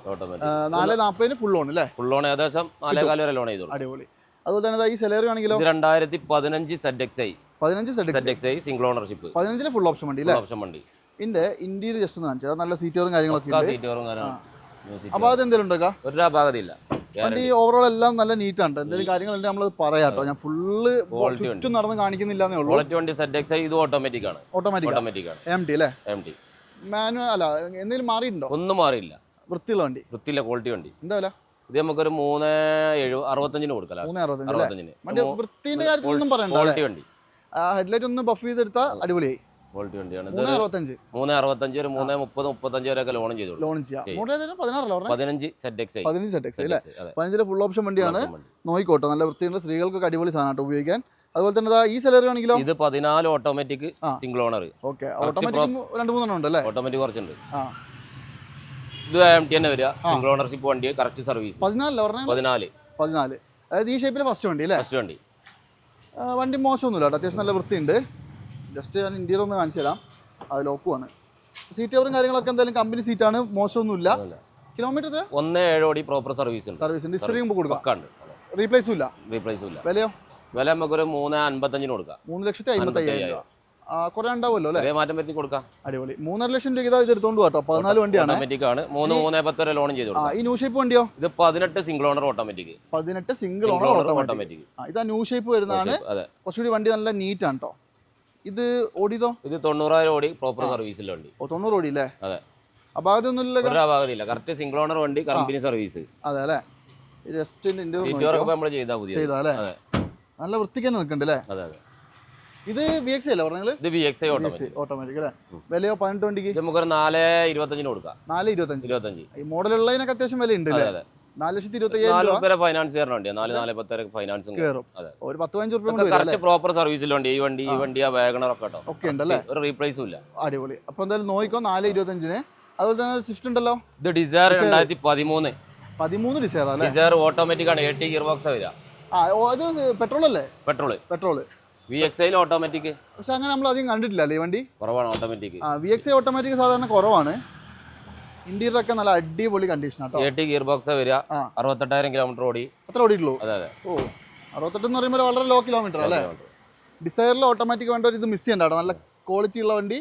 നാല് നാൽപ്പതിന് ഫുൾ ഓൺ അല്ലേ? ഫുൾ ഓൺ ഏകദേശം നാലേകാൽ വരെ ലോൺ ചെയ്തു അടിപൊളി. അതുപോലെ തന്നെ ഈ സെലറി ആണെങ്കിലും? രണ്ടായിരത്തി പതിനഞ്ച് സെഡ് എക്സ് ഐ പതിനഞ്ച് Z X I single ownership പതിനഞ്ചിന് ഫുൾ ഓപ്ഷൻ വണ്ടി അല്ലേ? ഓപ്ഷൻ വണ്ടി. ഇതിന്റെ ഇന്റീരിയർ ജസ്റ്റ് ഒന്ന് കാണിച്ചത് നല്ല സീറ്ററും കാര്യങ്ങളൊക്കെ ഉണ്ട് സീറ്റുകളും കാര്യങ്ങളും. അപ്പോൾ അത് എന്തെങ്കിലും ഉണ്ടോ ഒരു അപാകതയില്ല. വണ്ടി ഓവറോൾ എല്ലാം നല്ല നീറ്റ് ആണ് എന്തെങ്കിലും കാര്യങ്ങളുണ്ടെങ്കിൽ നമ്മൾ പറയാട്ടോ ഞാൻ ഫുള്ള് ചുറ്റും നടന്ന് കാണിക്കുന്നില്ല എന്നേ ഉള്ളൂ വണ്ടി സെറ്റ് എക്സ് ഇത് ഓട്ടോമാറ്റിക് ആണ്. ഓട്ടോമാറ്റിക് ഓട്ടോമാറ്റിക് ആണ്. എം ടി അല്ലേ എം ടി മാനുവൽ അല്ല എന്തെങ്കിലും മാറിയിട്ടുണ്ടോ? ഒന്നും മാറിയില്ല. വൃത്തിയുള്ള വണ്ടി. വൃത്തിയില്ല ക്വാളിറ്റി വണ്ടി. എന്താ വില? ഇത് നമുക്കൊരു മൂന്ന് എഴു അറുപത്തഞ്ചിന് കൊടുക്കാം മൂന്ന് അറുപത്തഞ്ച് അല്ലേ അറുപത്തഞ്ചിന്. വണ്ടി വൃത്തിന്റെ കാര്യത്തിൽ ഒന്നും പറയണ്ട ക്വാളിറ്റി വണ്ടി. ഹെഡ്ലൈറ്റ് ഒന്ന് ബഫ് ചെയ്തെടുത്താൽ അടിപൊളിയായി. ക്വാളിറ്റി വണ്ടിയാണ്. മൂന്ന് അറുപത്തഞ്ച്. ഒരു മൂന്ന് മുപ്പത് മുപ്പത്തഞ്ച് വരെയൊക്കെ ലോൺ ചെയ്തു ലോൺ ചെയ്യാം. പതിനഞ്ച് സെഡ് എക്സ് പതിനഞ്ച് സെറ്റ് എക്സ് അല്ലേ? പതിനഞ്ചിലെ ഫുൾ ഓപ്ഷൻ വണ്ടിയാണ്. നോയിക്കോട്ടെ നല്ല വൃത്തിയുള്ള സ്ത്രീകൾക്കൊക്കെ അടിപൊളി സാധനമായിട്ട് ഉപയോഗിക്കാൻ. അതുപോലെ തന്നെ ഈ സെലറി ആണെങ്കിലോ? ഇത് പതിനാല് automatic single owner okay automatic രണ്ട് മൂന്നെണ്ണം ഉണ്ട് അല്ലേ ഓട്ടോമാറ്റിക് കുറച്ചുണ്ട് ഇത് എം ടി തന്നെ വരിക. സിംഗിൾ ഓണർഷിപ്പ് വണ്ടി കറക്റ്റ് സർവീസ് പതിനാല് പതിനാല്. പതിനാല്. അതായത് ഈ ഷേപ്പിലെ ഫസ്റ്റ് വണ്ടി അല്ലേ? ഫസ്റ്റ് വണ്ടി. വണ്ടി മോശമൊന്നുമില്ല കേട്ടോ അത്യാവശ്യം നല്ല വൃത്തിയുണ്ട്. ജസ്റ്റ് ഞാൻ ഇന്ത്യയിൽ ഒന്ന് കാണിച്ചു തരാം. അത് ലോക്കുമാണ് സീറ്റ് കവറും കാര്യങ്ങളൊക്കെ എന്തായാലും കമ്പനി സീറ്റാണ് മോശമൊന്നുമില്ല. കിലോമീറ്റർ ഒന്ന് ഏഴോടി പ്രോപ്പർ സർവീസ് ഉണ്ട്. ഹിസ്റ്ററി മുമ്പ് കൊടുക്കാം. ഉണ്ട്. റീപ്ലേസും ഇല്ല. റീപ്ലേസും ഇല്ല. വിലയോ? വില നമുക്കൊരു മൂന്ന് അൻപത്തഞ്ചിന് കൊടുക്കാം. മൂന്ന് ലക്ഷത്തി അമ്പത്തി അയ്യായിരം രൂപ ഉണ്ടാവുമല്ലോ അല്ലേ? മാറ്റം കൊടുക്കാം. അടിപൊളി. മൂന്നര ലക്ഷം രൂപ ഇതാ ഇത് എടുത്തോണ്ട് കേട്ടോ പതിനാല് വണ്ടിയാണ്. മൂന്ന് മൂന്ന് ചെയ്ത് ഈ ന്യൂ ഷേപ്പ് വണ്ടിയോ? ഇത് പതിനെട്ട് സിംഗിൾ ഓണർ ഓട്ടോമാറ്റിക് പതിനെട്ട് സിംഗിൾ ഓണർ ഓട്ടോമാറ്റിക് ഇതാ ന്യൂ ഷേപ്പ് വരുന്നതാണ്. കുറച്ചുകൂടി വണ്ടി നല്ല നീറ്റ് ആണ് കേട്ടോ ഇത് ഓടിയതോ? ഇത് തൊണ്ണൂറായിരം ഓടി പ്രോപ്പർ സർവീസിൽ വണ്ടി ഓ തൊണ്ണൂറ് ഓടി അല്ലേ അതെ അപാകതയൊന്നുമില്ല ഒരു അപാകതയില്ല. കറക്റ്റ് സിംഗിൾ ഓണർ വണ്ടി കമ്പനി സർവീസ് അതെ അല്ലേ? ജസ്റ്റ് നമ്മൾ ചെയ്താൽ മതി. നല്ല വൃത്തിക്ക് തന്നെ നിൽക്കണ്ട് അല്ലേ? അതെ അതെ. ഇത് വി എക്സ് അല്ലേ പറഞ്ഞത് ഇത് വി എക്സ് ഓട്ടോമാറ്റിക് അല്ലേ? വിലയോ പതിനെട്ട് വണ്ടിക്ക്? നമുക്കൊരു നാല് ഇരുപത്തഞ്ചിന് കൊടുക്കാം. നാല് ഇരുപത്തഞ്ച്. ഇരുപത്തഞ്ച്. ഈ മോഡലുള്ളതിനൊക്കെ അത്യാവശ്യം വില ഉണ്ട് അല്ലേ? അതെ. നാല് ലക്ഷത്തി ഇരുപത്തി രൂപ. ഫൈനാൻസ് കയറുന്ന നാല് നാല് പത്ത് ഫൈനാൻസും കയറും ഒരു പത്ത് പതിനഞ്ച് റുപ്യ കൊണ്ട് വരും കറക്റ്റ് പ്രോപ്പർ വണ്ടി. ഈ വണ്ടി ഈ വണ്ടി ആ വാഗണർ ഒക്കെ കേട്ടോ. ഒക്കെ ഉണ്ടല്ലേ? ഒരു റീപ്ലേസും ഇല്ല. അടിപൊളി. അപ്പോൾ എന്തായാലും നോക്കിക്കോ നാല് ഇരുപത്തഞ്ചിന്. അതുപോലെ തന്നെ സ്വിഫ്റ്റ് ഉണ്ടല്ലോ? ഇത് ഡിസയർ രണ്ടായിരത്തി പതിമൂന്ന് പതിമൂന്ന് ഡിസൈർ അല്ലേ? ഡിസയർ ഓട്ടോമാറ്റിക് ആണ്. ഗിയർ ബോക്സ് വരിക. ആ അത് പെട്രോൾ അല്ലേ? പെട്രോൾ പെട്രോൾ വി എക്സ് ഐയിൽ ഓട്ടോമാറ്റിക് പക്ഷെ അങ്ങനെ നമ്മൾ അധികം കണ്ടിട്ടില്ല ഈ വണ്ടി? കുറവാണ് ഓട്ടോമാറ്റിക് ആ വി എക്സ് ഓട്ടോമാറ്റിക് സാധാരണ കുറവാണ്. ഇന്റീരിയർ ഒക്കെ നല്ല അടിപൊളി കണ്ടീഷൻ ആട്ടോ ഗിയർ ബോക്സ് വരിക. അറുപത്തെട്ടായിരം കിലോമീറ്റർ ഓടി. അത്ര ഓടിയിട്ടുള്ളൂ? അതെ അതെ. ഓ അറുപത്തെട്ട് എന്ന് പറയുമ്പോൾ വളരെ ലോ കിലോമീറ്റർ അല്ലേ? ഡിസൈറിൽ ഓട്ടോമാറ്റിക് വേണ്ട ഒരു ഇത് മിസ് ചെയ്യണ്ട നല്ല ക്വാളിറ്റി ഉള്ള വണ്ടി.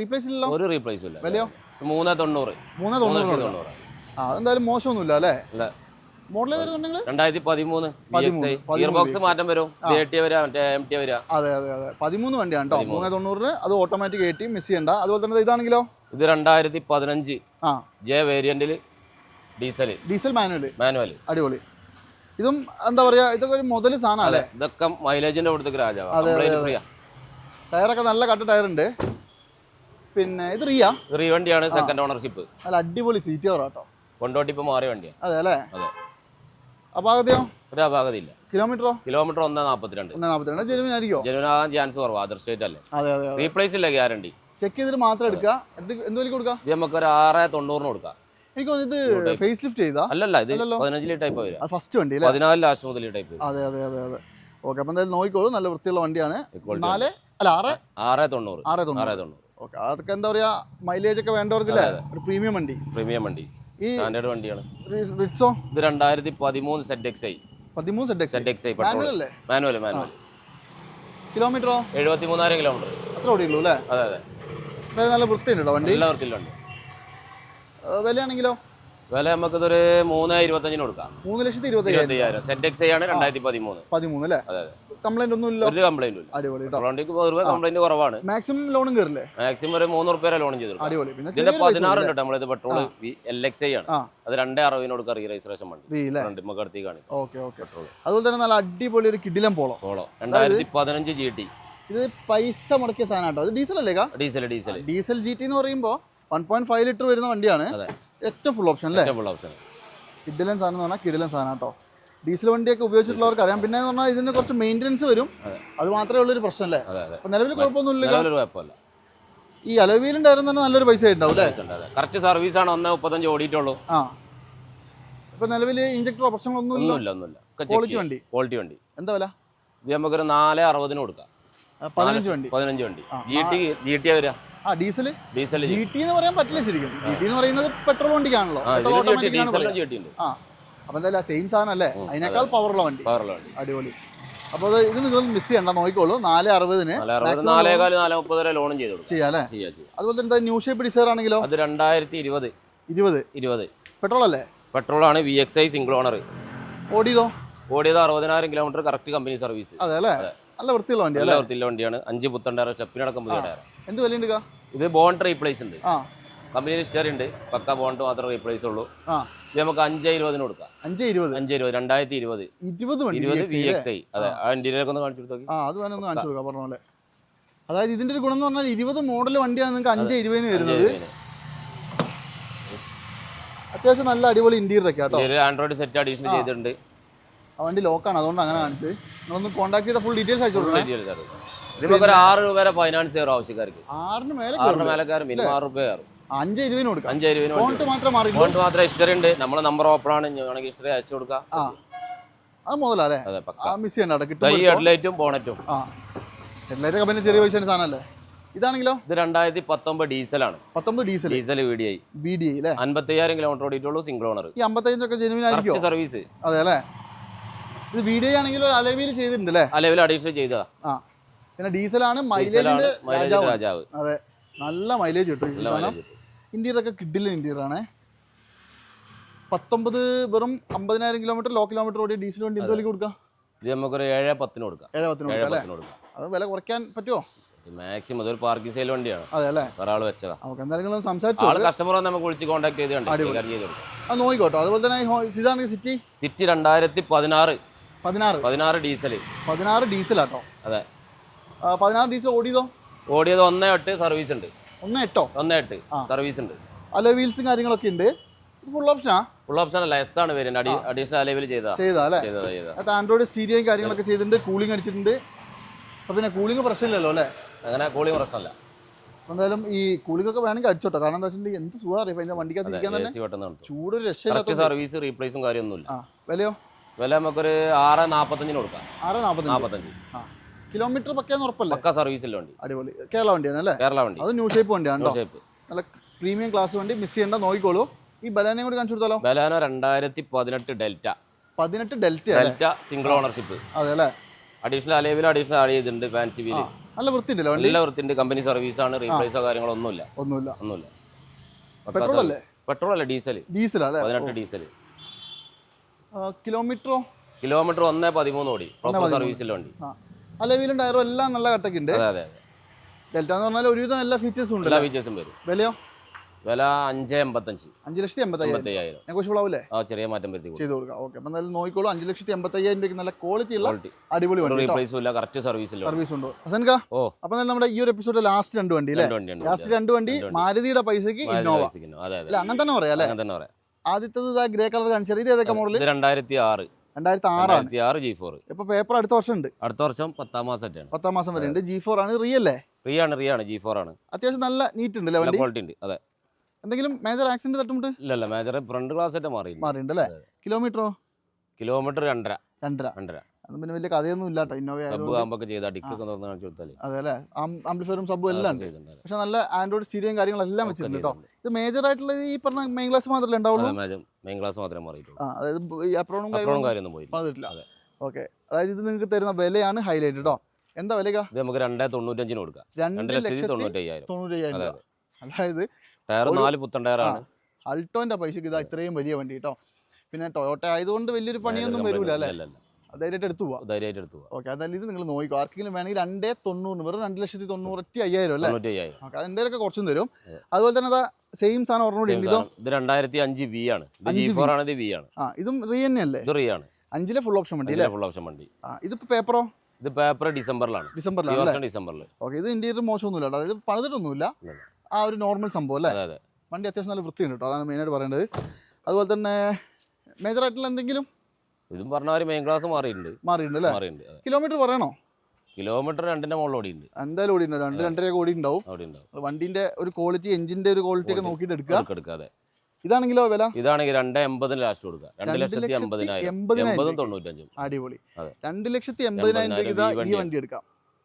റീപ്ലേസ് ഇല്ലല്ലോ? ഒരു റീപ്ലേസ് ഇല്ല. വിലയോ? മൂന്ന് തൊണ്ണൂറ്. മൂന്ന് തൊണ്ണൂറ് ആ അതെന്തായാലും മോശമൊന്നുമില്ല അല്ലേ? ഇല്ല മോഡൽ രണ്ടായിരത്തി പതിമൂന്ന് ഗിയർ ബോക്സ് മാറ്റം വരും അതെ അതെ അതെ. പതിമൂന്ന് വണ്ടിയാണ് കേട്ടോ. മൂന്ന് തൊണ്ണൂറിന് അത് ഓട്ടോമാറ്റിക് എ ടി മിസ് ചെയ്യണ്ട. അതുപോലെ തന്നെ ഇതാണെങ്കിലോ? ഇത് രണ്ടായിരത്തി പതിനഞ്ച് ആ. ജെ വേരിയന്റിൽ ഡീസൽ ഡീസൽ മാനുവൽ മാനുവൽ അടിപൊളി. ഇതും എന്താ പറയാ ഇതൊക്കെ ഒരു മുതൽ സാധനം അതെ അല്ലേ? ഇതൊക്കെ മൈലേജിന്റെ കൊടുത്തേക്ക് രാജാവ്. കംപ്ലൈന്റ് ഫ്രീ ടയറൊക്കെ നല്ല കട്ട് ടയർ ഉണ്ട് പിന്നെ ഇത് റിയ? ഈ വണ്ടിയാണ് സെക്കൻഡ് ഓണർഷിപ്പ് അല്ല അടിപൊളി സീറ്റ് കൊണ്ടോട്ടിപ്പോ മാറിയ വണ്ടിയാണ് അതെ അല്ലേ? അതെ. അപ്പോൾ ആകത്തെയോ ഒരു അപാകതയില്ല. കിലോമീറ്ററോ? കിലോമീറ്റർ ഒന്ന് നാൽപ്പത്തിരണ്ട് ഒന്ന് നാൽപ്പത്തിരണ്ട് ജെനുവിൻ ആയിരിക്കോ? ജനുവിനാകാൻ ചാൻസ് കുറവ് അതർ സ്റ്റേറ്റ് അല്ലേ? അതെ അതെ അതെ. റീപ്ലേസ് ഇല്ല ഗ്യാരണ്ടി ചെക്ക് ചെയ്തിട്ട് മാത്രം എടുക്കുക. എന്ത് എന്ത് വിലക്ക് കൊടുക്കുക? ഇത് നമുക്ക് ഒരു ആറ് തൊണ്ണൂറിന് കൊടുക്കാം. എനിക്ക് ഇത് ഫേസ് ലിഫ്റ്റ് ചെയ്താ? അല്ലല്ല ഇത്. പതിനഞ്ചിലെ ടൈപ്പ് വരും അത് ഫസ്റ്റ് വണ്ടി പതിനാല് ലാസ്റ്റ് മുതൽ ടൈപ്പ് അതെ അതെ അതെ അതെ. ഓക്കെ അപ്പം എന്തായാലും നോക്കിക്കോളൂ. നല്ല വൃത്തിയുള്ള വണ്ടിയാണ്. നാല് അല്ല ആറ്? ആറ് തൊണ്ണൂറ്. ആറ് തൊണ്ണൂറ്. ഓക്കെ അതൊക്കെ എന്താ പറയുക മൈലേജ് ഒക്കെ വേണ്ടവർക്ക് ഒരു പ്രീമിയം വണ്ടി. പ്രീമിയം വണ്ടി. ഈ സ്റ്റാൻഡേർഡ് വണ്ടിയാണ് റിറ്റ്സോ ഇത് രണ്ടായിരത്തി പതിമൂന്ന് സെറ്റ് എക്സ് ഐ പതിമൂന്ന് Z X Z X I manual manual കിലോമീറ്ററോ എഴുപത്തി മൂന്നായിരം കിലോമീറ്റർ അത്ര ഓടിയുള്ളൂ അല്ലേ? അതെ അതെ. നല്ല വൃത്തിയുണ്ട് വണ്ടി? എല്ലാ ഏഹ് വിലയാണെങ്കിലോ? വില നമുക്കിതൊരു മൂന്ന് ഇരുപത്തഞ്ചിന് കൊടുക്കാം. മൂന്ന് ലക്ഷത്തി ഇരുപത്തി സെറ്റ് എക്സ് ഐ ആണ് രണ്ടായിരത്തി പതിമൂന്ന് പതിമൂന്ന് അല്ലേ? അതെ അതെ. കംപ്ലൈന്റ് ഒന്നും ഇല്ല. ഒരു കംപ്ലൈന്റ് ഇല്ല. അടിപൊളി കംപ്ലൈന്റ് കുറവാണ്. മാക്സിമം ലോണും കയറില്ലേ മാക്സിമം ഒരു മൂന്ന് റുപ്യ ലോൺ ചെയ്തു അടിപൊളി. പിന്നെ ഇതിന്റെ പതിനാറ് ഉണ്ട് നമ്മളിത് പെട്രോൾ എൽ എക്സ് ഐ ആണ്. അത് രണ്ടേ അറുപതിനോട് റീ രജിസ്ട്രേഷൻ വണ്ടി. അല്ലേ? അല്ലേ ഫ്രണ്ട് നമുക്ക് അടുത്തേക്ക് കാണിക്കും. ഓക്കെ ഓക്കെ അതുപോലെ തന്നെ നല്ല അടിപൊളി ഒരു കിടിലം പോളോ. പോളോ. രണ്ടായിരത്തി പതിനഞ്ച് ജി ടി ഇത് പൈസ മുടക്കിയ സാധനം കേട്ടോ. ഇത് ഡീസൽ അല്ലേ diesel diesel. Diesel G T എന്ന് പറയുമ്പോൾ വൺ പോയിന്റ് ഫൈവ് ലിറ്റർ വരുന്ന വണ്ടിയാണ്. ഏറ്റവും ഫുൾ ഓപ്ഷൻ അല്ലേ ഫുൾ ഓപ്ഷൻ കിഡിലൻ സാധനം എന്ന് പറഞ്ഞാൽ കിഡിലൻ സാധനം കേട്ടോ. ഡീസൽ വണ്ടിയൊക്കെ ഉപയോഗിച്ചിട്ടുള്ളവർക്ക് അറിയാം. പിന്നെ എന്ന് പറഞ്ഞാൽ ഇതിന് കുറച്ച് മെയിന്റനൻസ് വരും. അത്. മാത്രമേ ഉള്ളൊരു പ്രശ്നം അല്ലേ അപ്പോൾ നിലവിൽ കുഴപ്പമൊന്നുമില്ല ഈ അലവീലിന്റെ ആയിരുന്നു തന്നെ നല്ലൊരു പൈസ ഉണ്ടാവും അല്ലേ? കറക്റ്റ് സർവീസ് ആണ് ഒന്നേ മുപ്പത്തഞ്ച് ഓടിയിട്ടുള്ളൂ. ആ. ഇപ്പൊ നിലവിൽ ഇഞ്ചക്ടറോ പ്രശ്നങ്ങളൊന്നും ഇല്ല? ഒന്നുമില്ല ക്വാളിറ്റി വണ്ടി? ക്വാളിറ്റി വണ്ടി. എന്താ വില? ഇത് നമുക്കൊരു നാല് അറുപതിന് കൊടുക്കാം. ആ, പതിനഞ്ച് വണ്ടി. പതിനഞ്ച് വണ്ടി. ആ, ജി ടി ജി ടി വരിക? ആ ഡീസൽ ഡീസൽ ജി ടി എന്ന് പറയാൻ പറ്റില്ല ശരിക്കും. ജി ടി എന്ന് പറയുന്നത് പെട്രോൾ വണ്ടിക്കാണല്ലോ. ആ പെട്രോൾ ഇതിന് ജി ടി ഓട്ടോമാറ്റിക് ആണ് ഡീസലിന് പറയുന്നത്. ജി ടി ഉണ്ട് ആ അപ്പൊ എന്തായാലും സെയിം സാധനം അല്ലേ അതിനേക്കാൾ പവറുള്ള വണ്ടി. പവറുള്ള വണ്ടി. അടിപൊളി. അപ്പോൾ അത് ഇത് നിങ്ങൾ മിസ് ചെയ്യണ്ട നോക്കിക്കോളൂ. നാല് അറുപതിന് നാലേകാൽ നാല് മുപ്പത് വരെ ലോണും ചെയ്തു ചെയ്യാം അല്ലേ? അതുപോലെ തന്നെ ന്യൂ ഷേപ്പ് ഡിസൈർ ആണെങ്കിലോ? അത് രണ്ടായിരത്തി ഇരുപത്. ഇരുപത്. ഇരുപത് പെട്രോൾ അല്ലേ? പെട്രോൾ ആണ് V X I single owner ഓടിയതോ? ഓടിയത് അറുപതിനായിരം കിലോമീറ്റർ കറക്റ്റ് കമ്പനി സർവീസ് അതെ അല്ലേ? നല്ല വൃത്തിയുള്ള വണ്ടി നല്ല വൃത്തിയുള്ള വണ്ടിയാണ്. അഞ്ച് പുത്തണ്ടായിരം സ്റ്റെപ്പിനടക്കം പുതിയ എന്ത് വിലയുണ്ട്? ഇത് ബോൺ റീപ്ലേസ് ഉണ്ട്. ആ. കമ്പനി ഹിസ്റ്ററി ഉണ്ട്. പക്ക ബോണ്ട് മാത്രമേ റീപ്ലേസ് ഉള്ളൂ. ഇത് നമുക്ക് അഞ്ച് ഇരുപതിന് കൊടുക്കാം. അഞ്ച് ഇരുപത്? അഞ്ച് ഇരുപത് രണ്ടായിരത്തി ഇരുപത്. ഇരുപത് ഇരുപത് സി വി എക്സ് ഐ അതെ ഇന്റീരിയർ ഇന്ത്യയിലേക്ക് ഒന്ന് കാണിച്ചു കൊടുത്തോക്കി. ആ അത് വേണം ഒന്ന് കാണിച്ചു കൊടുക്കാം പറഞ്ഞ പോലെ. അതായത് ഇതിന്റെ ഒരു ഗുണം എന്ന് പറഞ്ഞാൽ ഇരുപത് മോഡൽ വണ്ടിയാണ് നിങ്ങൾക്ക് അഞ്ച് ഇരുപതിന് വരുന്നത്. അത്യാവശ്യം നല്ല അടിപൊളി ഇന്റീരിയർ ഒക്കെ കേട്ടോ. ആൻഡ്രോയിഡ് സെറ്റ് അഡീഷണൽ ചെയ്തിട്ടുണ്ട്. ആ വണ്ടി ലോക്കാണ് അതുകൊണ്ട് അങ്ങനെ കാണിച്ച് നിങ്ങളൊന്ന് കോൺടാക്ട് ചെയ്ത ഫുൾ ഡീറ്റെയിൽസ് അയച്ചു കൊടുക്കണേ. ഇത് ഒരു ആറ് രൂപ വരെ ഫൈനാൻസ് ചെയ്യാറ് ആവശ്യക്കാർക്ക്. ആറിന് മേലെ ആറിന് മേലക്കാർ മിനിമം ആറ് രൂപ കയറും. അഞ്ച് ഇരുപതിന് കൊടുക്കാം. അഞ്ച് ഇരുപതിന് ഫോണ്ട് മാത്രം മാറി ബോണ്ട് മാത്രം ഹിസ്റ്ററി ഉണ്ട്. നമ്മളെ നമ്പർ ഓപ്പൺ ആണ്. വേണമെങ്കിൽ ഹിസ്റ്ററി അയച്ചു കൊടുക്കാം. ആ. അത് മുതലല്ലേ അതെ ആ മിസ് ചെയ്യണ്ട അവിടെ ഈ ഹെഡ്ലൈറ്റും ബോണറ്റും ആ. ഹെഡ്ലൈറ്റ് കമ്പനി ചെറിയ പൈസ സാധനമല്ലേ? ഇതാണെങ്കിലോ? ഇത് രണ്ടായിരത്തി പത്തൊമ്പത് ഡീസലാണ് പത്തൊമ്പത് diesel diesel V D I V D അല്ലേ അൻപത്തി കിലോമീറ്റർ ഓടിയിട്ടുള്ളൂ സിംഗിൾ ഓണർ ഈ അമ്പത്തഞ്ചൊക്കെ ജെനുവിൻ സർവീസ് അതെ അല്ലേ? ഇത് വി ഡി ആണെങ്കിലും അലവിയിൽ ചെയ്തിട്ടുണ്ട് അല്ലേ? ആ അഡീഷണൽ പിന്നെ ഡീസലാണ് മൈലേജ് രാജാവ്. അതെ നല്ല മൈലേജ് കിട്ടും. ഈ കിഡിലെ ഇന്റീരിയറാണേ പത്തൊമ്പത് വെറും അമ്പതിനായിരം കിലോമീറ്റർ ലോ കിലോമീറ്റർ ഓടിയ ഡീസൽ വണ്ടി എന്ത് വിലക്ക് കൊടുക്കാം? ഇത് നമുക്കൊരു ഏഴ് പത്തിന് കൊടുക്കാം. ഏഴ് പത്തിന് കൊടുക്കാം അത് വില കുറയ്ക്കാൻ പറ്റുമോ മാക്സിമം അതൊരു പാർക്കിംഗ് സെയിൽ വണ്ടിയാണ്. അതെ അല്ലേ? ഒരാൾ വെച്ചതാ. നമുക്ക് എന്തായാലും നിങ്ങൾ സംസാരിച്ചു ആൾ കസ്റ്റമർ നമുക്ക് വിളിച്ച് കോൺടാക്ട് ചെയ്ത് അത് നോക്കിക്കോട്ടോ. അതുപോലെ തന്നെ സിറ്റി സിറ്റി രണ്ടായിരത്തി പതിനാറ്. പതിനാറ്. പതിനാറ് ഡീസൽ പതിനാറ് ഡീസലാട്ടോ. അതെ. ആ, പതിനാറ് ഡീസൽ ഓടിയതോ? ഓടിയത് ഒന്നേ എട്ട് സർവീസ് ഉണ്ട്. ഒന്ന് എട്ടോ? ഒന്ന് എട്ട്. സർവീസ് ഉണ്ട്. അലോ വീൽസും കാര്യങ്ങളൊക്കെ ഉണ്ട്. ഫുൾ ഓപ്ഷനാ ഫുൾ ഓപ്ഷൻ അല്ല എസ് ആണ് വരുന്നത്. അഡീ അഡീഷണൽ ലെവൽ ചെയ്താ. ചെയ്താ അല്ലേ? ചെയ്താ ചെയ്താ. അത് ആൻഡ്രോയിഡ് സ്റ്റീരിയോയും കാര്യങ്ങളൊക്കെ ചെയ്തിട്ടുണ്ട് കൂളിംഗ് അടിച്ചിട്ടുണ്ട്. അപ്പൊ പിന്നെ കൂളിംഗ് പ്രശ്നമില്ലല്ലോ അല്ലേ? അങ്ങനെ കൂളിംഗ് പ്രശ്നമല്ല. എന്തായാലും ഈ കൂളിംഗ് ഒക്കെ വേണമെങ്കിൽ അടിച്ചോട്ടെ. കാരണം എന്താ വെച്ചിട്ടുണ്ടെങ്കിൽ എന്ത് സുഖം അറിയാം. അതിന്റെ വണ്ടിക്കകത്ത് ഇരിക്കാൻ തന്നെ ചൂട് രക്ഷയില്ലാത്ത സർവീസ് റീപ്ലേസും കാര്യമൊന്നുമില്ല. ആ വിലയോ? വില നമുക്കൊരു ആറ് നാൽപ്പത്തഞ്ചിന് കൊടുക്കാം. ആറ് നാൽപ്പത്തഞ്ച് നാൽപ്പത്തഞ്ച് ആ. കിലോമീറ്റർ പക്കാന്ന് ഉറപ്പല്ല? പക്ക സർവീസിൽ വണ്ടി. അടിപൊളി. കേരള വണ്ടിയാണ് അല്ലേ? കേരള വണ്ടി. അത് ന്യൂ ഷേപ്പ് വണ്ടിയാണ് ഷേപ്പ്. നല്ല പ്രീമിയം ക്ലാസ് വണ്ടി. മിസ് ചെയ്യേണ്ട നോക്കിക്കോളൂ. ഈ ബലാനയും കൂടി കാണിച്ചു കൊടുത്താലോ? ബലാനോ രണ്ടായിരത്തി പതിനെട്ട് ഡെൽറ്റ. പതിനെട്ട് ഡെൽറ്റ ഡെൽറ്റ സിംഗിൾ ഓണർഷിപ്പ് അതെ അല്ലേ? അഡീഷണൽ അലേവിൽ അഡീഷണൽ ആഡ് ചെയ്തിട്ടുണ്ട് ഫാൻസി വീൽ നല്ല വൃത്തിയുണ്ടല്ലോ വണ്ടി? നല്ല വൃത്തിയുണ്ട്. കമ്പനി സർവീസ് ആണ് റീപ്ലേസോ കാര്യങ്ങളോ ഒന്നുമില്ല. ഒന്നുമില്ല. ഒന്നുമില്ല. പെട്രോൾ അല്ലേ? പെട്രോൾ അല്ല ഡീസൽ ഡീസൽ അല്ലേ? പതിനെട്ട് ഡീസൽ കിലോമീറ്ററോ കിലോമീറ്റർ ഒന്നേ പതിമൂന്ന് ഓടി. പ്രോപ്പർ. സർവീസിൽ വണ്ടി. ആ അലവിലും ടയറും എല്ലാം നല്ല കട്ടൊക്കെ ഉണ്ട്. അതെ അതെ ഡെൽറ്റ എന്ന് പറഞ്ഞാൽ ഒരുവിധം നല്ല ഫീച്ചേഴ്സും ഉണ്ട് എല്ലാ ഫീച്ചേഴ്സും വരും. വിലയോ? വില അഞ്ച് എൺപത്തഞ്ച്. അഞ്ച് ലക്ഷത്തി എൺപത്തയ്യായിരം. ആവില്ലേ ആ ചെറിയ മാറ്റം വരുത്തി ചെയ്ത് കൊടുക്കാം. ഓക്കെ അപ്പം എന്തായാലും നോക്കിക്കോളൂ. അഞ്ച് ലക്ഷത്തി എൺപത്തയ്യായിരം രൂപയ്ക്ക് നല്ല ക്വാളിറ്റി ഉള്ള അടിപൊളി വണ്ടി റീപ്ലേസും ഇല്ല കറക്റ്റ് സർവീസ് സർവീസ് ഉണ്ട്. ഹസൻക ഓ. അപ്പം നല്ല നമ്മുടെ ഈ ഒരു എപ്പിസോഡ് ലാസ്റ്റ് രണ്ട് വണ്ടി അല്ലേ? ലാസ്റ്റ് രണ്ട് വണ്ടി. മാരുതിയുടെ പൈസക്ക് ഇന്നോവ അതെ അങ്ങനെ തന്നെ പറയാം അല്ലേ? അങ്ങനെ തന്നെ പറയാം. ആദ്യത്തത് ഗ്രേ കളർ കാണിച്ചത്. ഇത് ഏതൊക്കെ മോഡൽ രണ്ടായിരത്തി ആറ്. രണ്ടായിരത്തി ആറാണ് ആറ് ജി ഫോർ ഇപ്പൊ പേപ്പർ അടുത്ത വർഷം ഉണ്ട് അടുത്ത വർഷം പത്താം മാസം പത്താം മാസം വരെ ഉണ്ട്. ജി ഫോർ ആണ്. റിയൽ അല്ലേ? ഫ്രീ ആണ് റിയ ആണ് ജി ഫോർ ആണ്. അത്യാവശ്യം നല്ല നീറ്റ് ഉണ്ട് അല്ലേ ക്വാളിറ്റി ഉണ്ട്. അതെ. എന്തെങ്കിലും മേജർ ആക്സിഡന്റ് തട്ടുമുണ്ട് ഇല്ല ഇല്ല. മേജർ ഫ്രണ്ട് ക്ലാസ് ആയിട്ട് മാറിയില്ല. മാറിയിട്ടുണ്ട് അല്ലേ? കിലോമീറ്ററോ കിലോമീറ്റർ രണ്ടര. രണ്ടര. രണ്ടര. അത് പിന്നെ വലിയ കഥയൊന്നും ഇല്ലാട്ടോ. ഇന്നോവ അതെല്ലേ ആംപ്ലിഫയറും സബും എല്ലാം ഉണ്ട്. പക്ഷെ നല്ല ആൻഡ്രോയിഡ് സ്റ്റീരിയും കാര്യങ്ങളെല്ലാം എല്ലാം വെച്ചിട്ടുണ്ട് കേട്ടോ ഇത് മേജർ ആയിട്ടുള്ള ഈ പറഞ്ഞ മെയിൻ ക്ലാസ് മാത്രമല്ലേ ഉണ്ടാവുള്ളൂ? മെയിൻ ക്ലാസ് മാത്രമേ മാറിയിട്ടുള്ളൂ. അതായത് ഈ അപ്രോണും കാര്യമൊന്നും ഓക്കെ അതായത് ഇത് നിങ്ങൾക്ക് തരുന്ന വിലയാണ് ഹൈലൈറ്റ് കേട്ടോ എന്താ വിലക നമുക്ക് രണ്ടേ തൊണ്ണൂറ്റഞ്ചിന് കൊടുക്കാം. രണ്ട് ലക്ഷത്തി തൊണ്ണൂറ്റയ്യായിരം. തൊണ്ണൂറ്റി തൊണ്ണൂറ്റയ്യായിരം രൂപ. അതായത് ടയർ നാല് പുത്തൻ ടയറാണ് അൾട്ടോന്റെ പൈസക്ക് ഇതാ ഇത്രയും വലിയ വണ്ടി കേട്ടോ പിന്നെ ടൊയോട്ട ആയതുകൊണ്ട് വലിയൊരു പണിയൊന്നും വരൂല അല്ലേ. ധൈര്യമായിട്ട് എടുത്തു പോവാം. ധൈര്യമായിട്ട് എടുത്തു പോവാം. ഓക്കെ അതായത് ഇത് നിങ്ങൾ നോക്കിക്കോ. ആർക്കെങ്കിലും വേണമെങ്കിൽ രണ്ടേ തൊണ്ണൂറിന് വെറും രണ്ട് ലക്ഷത്തി തൊണ്ണൂറ്റി അയ്യായിരം അല്ലേ? ഓക്കെ അതെന്തെങ്കിലുമൊക്കെ കുറച്ചും തരും. അതുപോലെ തന്നെ അതാ സെയിം സാധനം ഒരെണ്ണം കൂടി ഉണ്ട്? ഇതോ ഇത് രണ്ടായിരത്തി അഞ്ച് വി ആണ്. ഇത് ജി 5V. ഫോർ ആണ് വി ആണ്. ആ ഇതും റീ തന്നെ അല്ലേ? ഇത് റീ ആണ്. അഞ്ചിലെ ഫുൾ ഓപ്ഷൻ വണ്ടി അല്ലേ? ഫുൾ ഓപ്ഷൻ വണ്ടി. ആ ഇതിപ്പോൾ പേപ്പറോ ഇത് പേപ്പർ ഡിസംബറിലാണ്. ഡിസംബറിലാണ് ഡിസംബറിൽ ഓക്കെ ഇത് ഇന്ത്യയിൽ മോശമൊന്നുമില്ല അതായത് പണിതിട്ടൊന്നുമില്ല. ആ ഒരു നോർമൽ സംഭവം അല്ലേ? വണ്ടി അത്യാവശ്യം നല്ല വൃത്തിയുണ്ട് കേട്ടോ. അതാണ് മെയിനായിട്ട് പറയേണ്ടത്. അതുപോലെ തന്നെ മേജർ ആയിട്ടുള്ള എന്തെങ്കിലും? ഇതും പറഞ്ഞ മാതിരി മെയിൻ ക്ലാസ് മാറിയിട്ടുണ്ട്. മാറിയിട്ടുണ്ട് അല്ലേ? മാറിയിട്ടുണ്ട് അതെ. കിലോമീറ്റർ പറയണോ? കിലോമീറ്റർ രണ്ടിന്റെ മുകളിൽ ഓടിയിട്ടുണ്ട്. എന്തായാലും ഓടിയിട്ടുണ്ട്. രണ്ട് രണ്ടര ഓടി ഉണ്ടാവും അവിടെ ഉണ്ടാവും വണ്ടിന്റെ ഒരു ക്വാളിറ്റി എഞ്ചിന്റെ ഒരു ക്വാളിറ്റി ഒക്കെ നോക്കിട്ട് നോക്കിയിട്ട് എടുക്കുക. എടുക്ക ഇതാണെങ്കിലോ വില? ഇതാണെങ്കിൽ രണ്ട് എൺപതിന് ലാസ്റ്റ് കൊടുക്കുക. രണ്ട് രണ്ട് ലക്ഷത്തി ലക്ഷത്തി എൺപതിനായിരം. എൺപതിനായിരം എൺപതും രൂപയ്ക്ക്. തൊണ്ണൂറ്റഞ്ചും. അടിപൊളി. അതെ. രണ്ട് ലക്ഷത്തി എൺപതിനായിരം രൂപയ്ക്ക് ഇതാ ഈ ഈ വണ്ടി എടുക്കാം.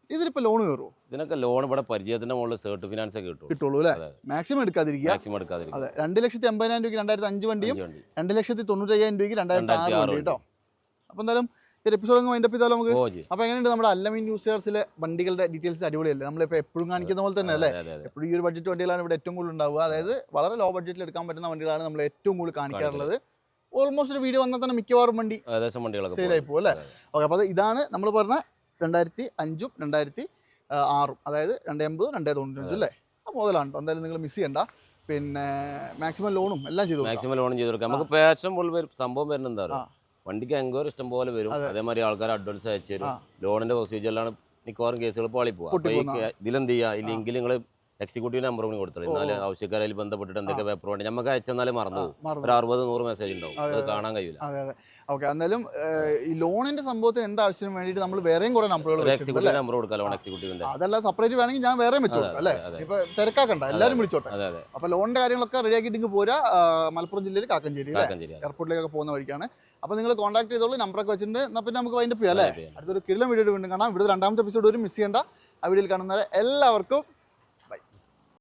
ഇതിലിപ്പോ ലോൺ കയറുമോ ഇതിനൊക്കെ ലോൺ ഇവിടെ പരിചയത്തിന്റെ മുകളിൽ സേർട്ട് ഫിനാൻസ് ഒക്കെ കിട്ടും കിട്ടുള്ളൂ അല്ലേ? അതെ. മാക്സിമം എടുക്കാതിരിക്കുക. മാക്സിമം എടുക്കാതിരിക്കും അതെ. രണ്ട് ലക്ഷത്തി എൺപതിനായിരം രൂപയ്ക്ക് രണ്ടായിരത്തി അഞ്ച് വണ്ടിയും വണ്ടി. രണ്ട് ലക്ഷത്തി തൊണ്ണൂറ്റയ്യായിരം രൂപയ്ക്ക് രണ്ടായിരത്തി ആറ് രണ്ടായിരത്തി ആറ് വണ്ടി. കേട്ടോ. അപ്പോൾ എന്തായാലും ഈ എപ്പിസോഡ് അങ്ങ് വൈൻഡപ്പ് ചെയ്താലും നമുക്ക്? അപ്പോൾ എങ്ങനെയുണ്ട് നമ്മുടെ അല്ലമീൻ യൂസേഴ്സിലെ വണ്ടികളുടെ ഡീറ്റെയിൽസ് അടിപൊളിയല്ലേ? നമ്മളിപ്പോൾ എപ്പോഴും കാണിക്കുന്ന പോലെ തന്നെ അല്ലേ? എപ്പോഴും ഈ ഒരു ബഡ്ജറ്റ് വണ്ടികളാണ് ഇവിടെ ഏറ്റവും കൂടുതൽ ഉണ്ടാവുക. അതായത് വളരെ ലോ ബഡ്ജറ്റിൽ എടുക്കാൻ പറ്റുന്ന വണ്ടികളാണ് നമ്മൾ ഏറ്റവും കൂടുതൽ കാണിക്കാറുള്ളത്. ഓൾമോസ്റ്റ് ഒരു വീഡിയോ വന്നാൽ തന്നെ മിക്കവാറും വണ്ടി ആയി പോകും അല്ലേ? ഓക്കെ അപ്പോൾ ഇതാണ് നമ്മൾ പറഞ്ഞ രണ്ടായിരത്തി അഞ്ചും രണ്ടായിരത്തി ആറും. അതായത് രണ്ടേ എൺപതും രണ്ടേ തൊണ്ണൂറ്റഞ്ചും അല്ലേ? ആ മുതലാണ് എന്തായാലും നിങ്ങൾ മിസ് ചെയ്യണ്ട. പിന്നെ മാക്സിമം ലോണും എല്ലാം ചെയ്തു. മാക്സിമം ലോണും ചെയ്തു കൊടുക്കാം. നമുക്ക് സംഭവം വരുന്നത് എന്താ വണ്ടിക്ക് എൻക്വയറി ഇഷ്ടം പോലെ വരും. അതെ. അതേമാതിരി ആൾക്കാർ അഡ്വാൻസ് അയച്ചു തരും. ലോണിന്റെ പ്രൊസീജിയറിലാണ് മിക്കവാറും കേസുകൾ പാളി പോകുക അപ്പൊ ഈ പൊട്ടിപ്പോകുന്ന. ഇതിലെന്ത് ചെയ്യുക ഈ ലിങ്കിൽ നിങ്ങൾ എക്സിക്യൂട്ടീവ് നമ്പർ കൂടി കൊടുത്തോളൂ എന്നാലും ഓ. ബന്ധപ്പെട്ടിട്ട് എന്തൊക്കെ പേപ്പർ വേണ്ടി. നമുക്ക് അയച്ചെന്നാലും മറന്നു ഒരു അറുപത് നൂറ് മെസ്സേജ് ഉണ്ടാവും. അത് കാണാൻ കഴിയില്ല അതെ അതെ. ഓക്കെ എന്നാലും ഈ ലോണിന്റെ സംഭവത്തിന് എന്ത് ആവശ്യത്തിന് വേണ്ടിട്ട് നമ്മൾ വേറെയും കുറെ നമ്പറുകൾ എക്സിക്യൂട്ടീവ്? നമ്പർ കൊടുക്കാം ലോൺ എക്സിക്യൂട്ടീവിന്റെ അതല്ല സെപ്പറേറ്റ് വേണമെങ്കിൽ ഞാൻ വേറെ വെച്ചു കൊടുക്കാം അല്ലേ? ഇപ്പൊ തിരക്കാക്കണ്ട. എല്ലാവരും വിളിച്ചോട്ടെ. അതെ അതെ. അപ്പൊ ലോണിന്റെ കാര്യങ്ങളൊക്കെ റെഡിയാക്കിയിട്ട് പോരാ മലപ്പുറം ജില്ലയിൽ കാക്കഞ്ചേരി എയർപോർട്ടിലേക്കൊക്കെ പോകുന്ന വഴിക്കാണ്. അപ്പൊ നിങ്ങൾ കോൺടാക്ട് ചെയ്തോളൂ നമ്പറൊക്കെ വെച്ചിട്ടുണ്ട്. എന്നാൽ പിന്നെ നമുക്ക് വൈൻഡപ്പ് ചെയ്യാം അല്ലേ. അടുത്തൊരു കിള്ളം വീഡിയോ വീണ്ടും കാണാം. ഇവിടുത്തെ രണ്ടാമത്തെ എപ്പിസോഡ് ഒരു മിസ് ചെയ്യേണ്ട. ആ വീഡിയോയിൽ കാണുന്ന എല്ലാവർക്കും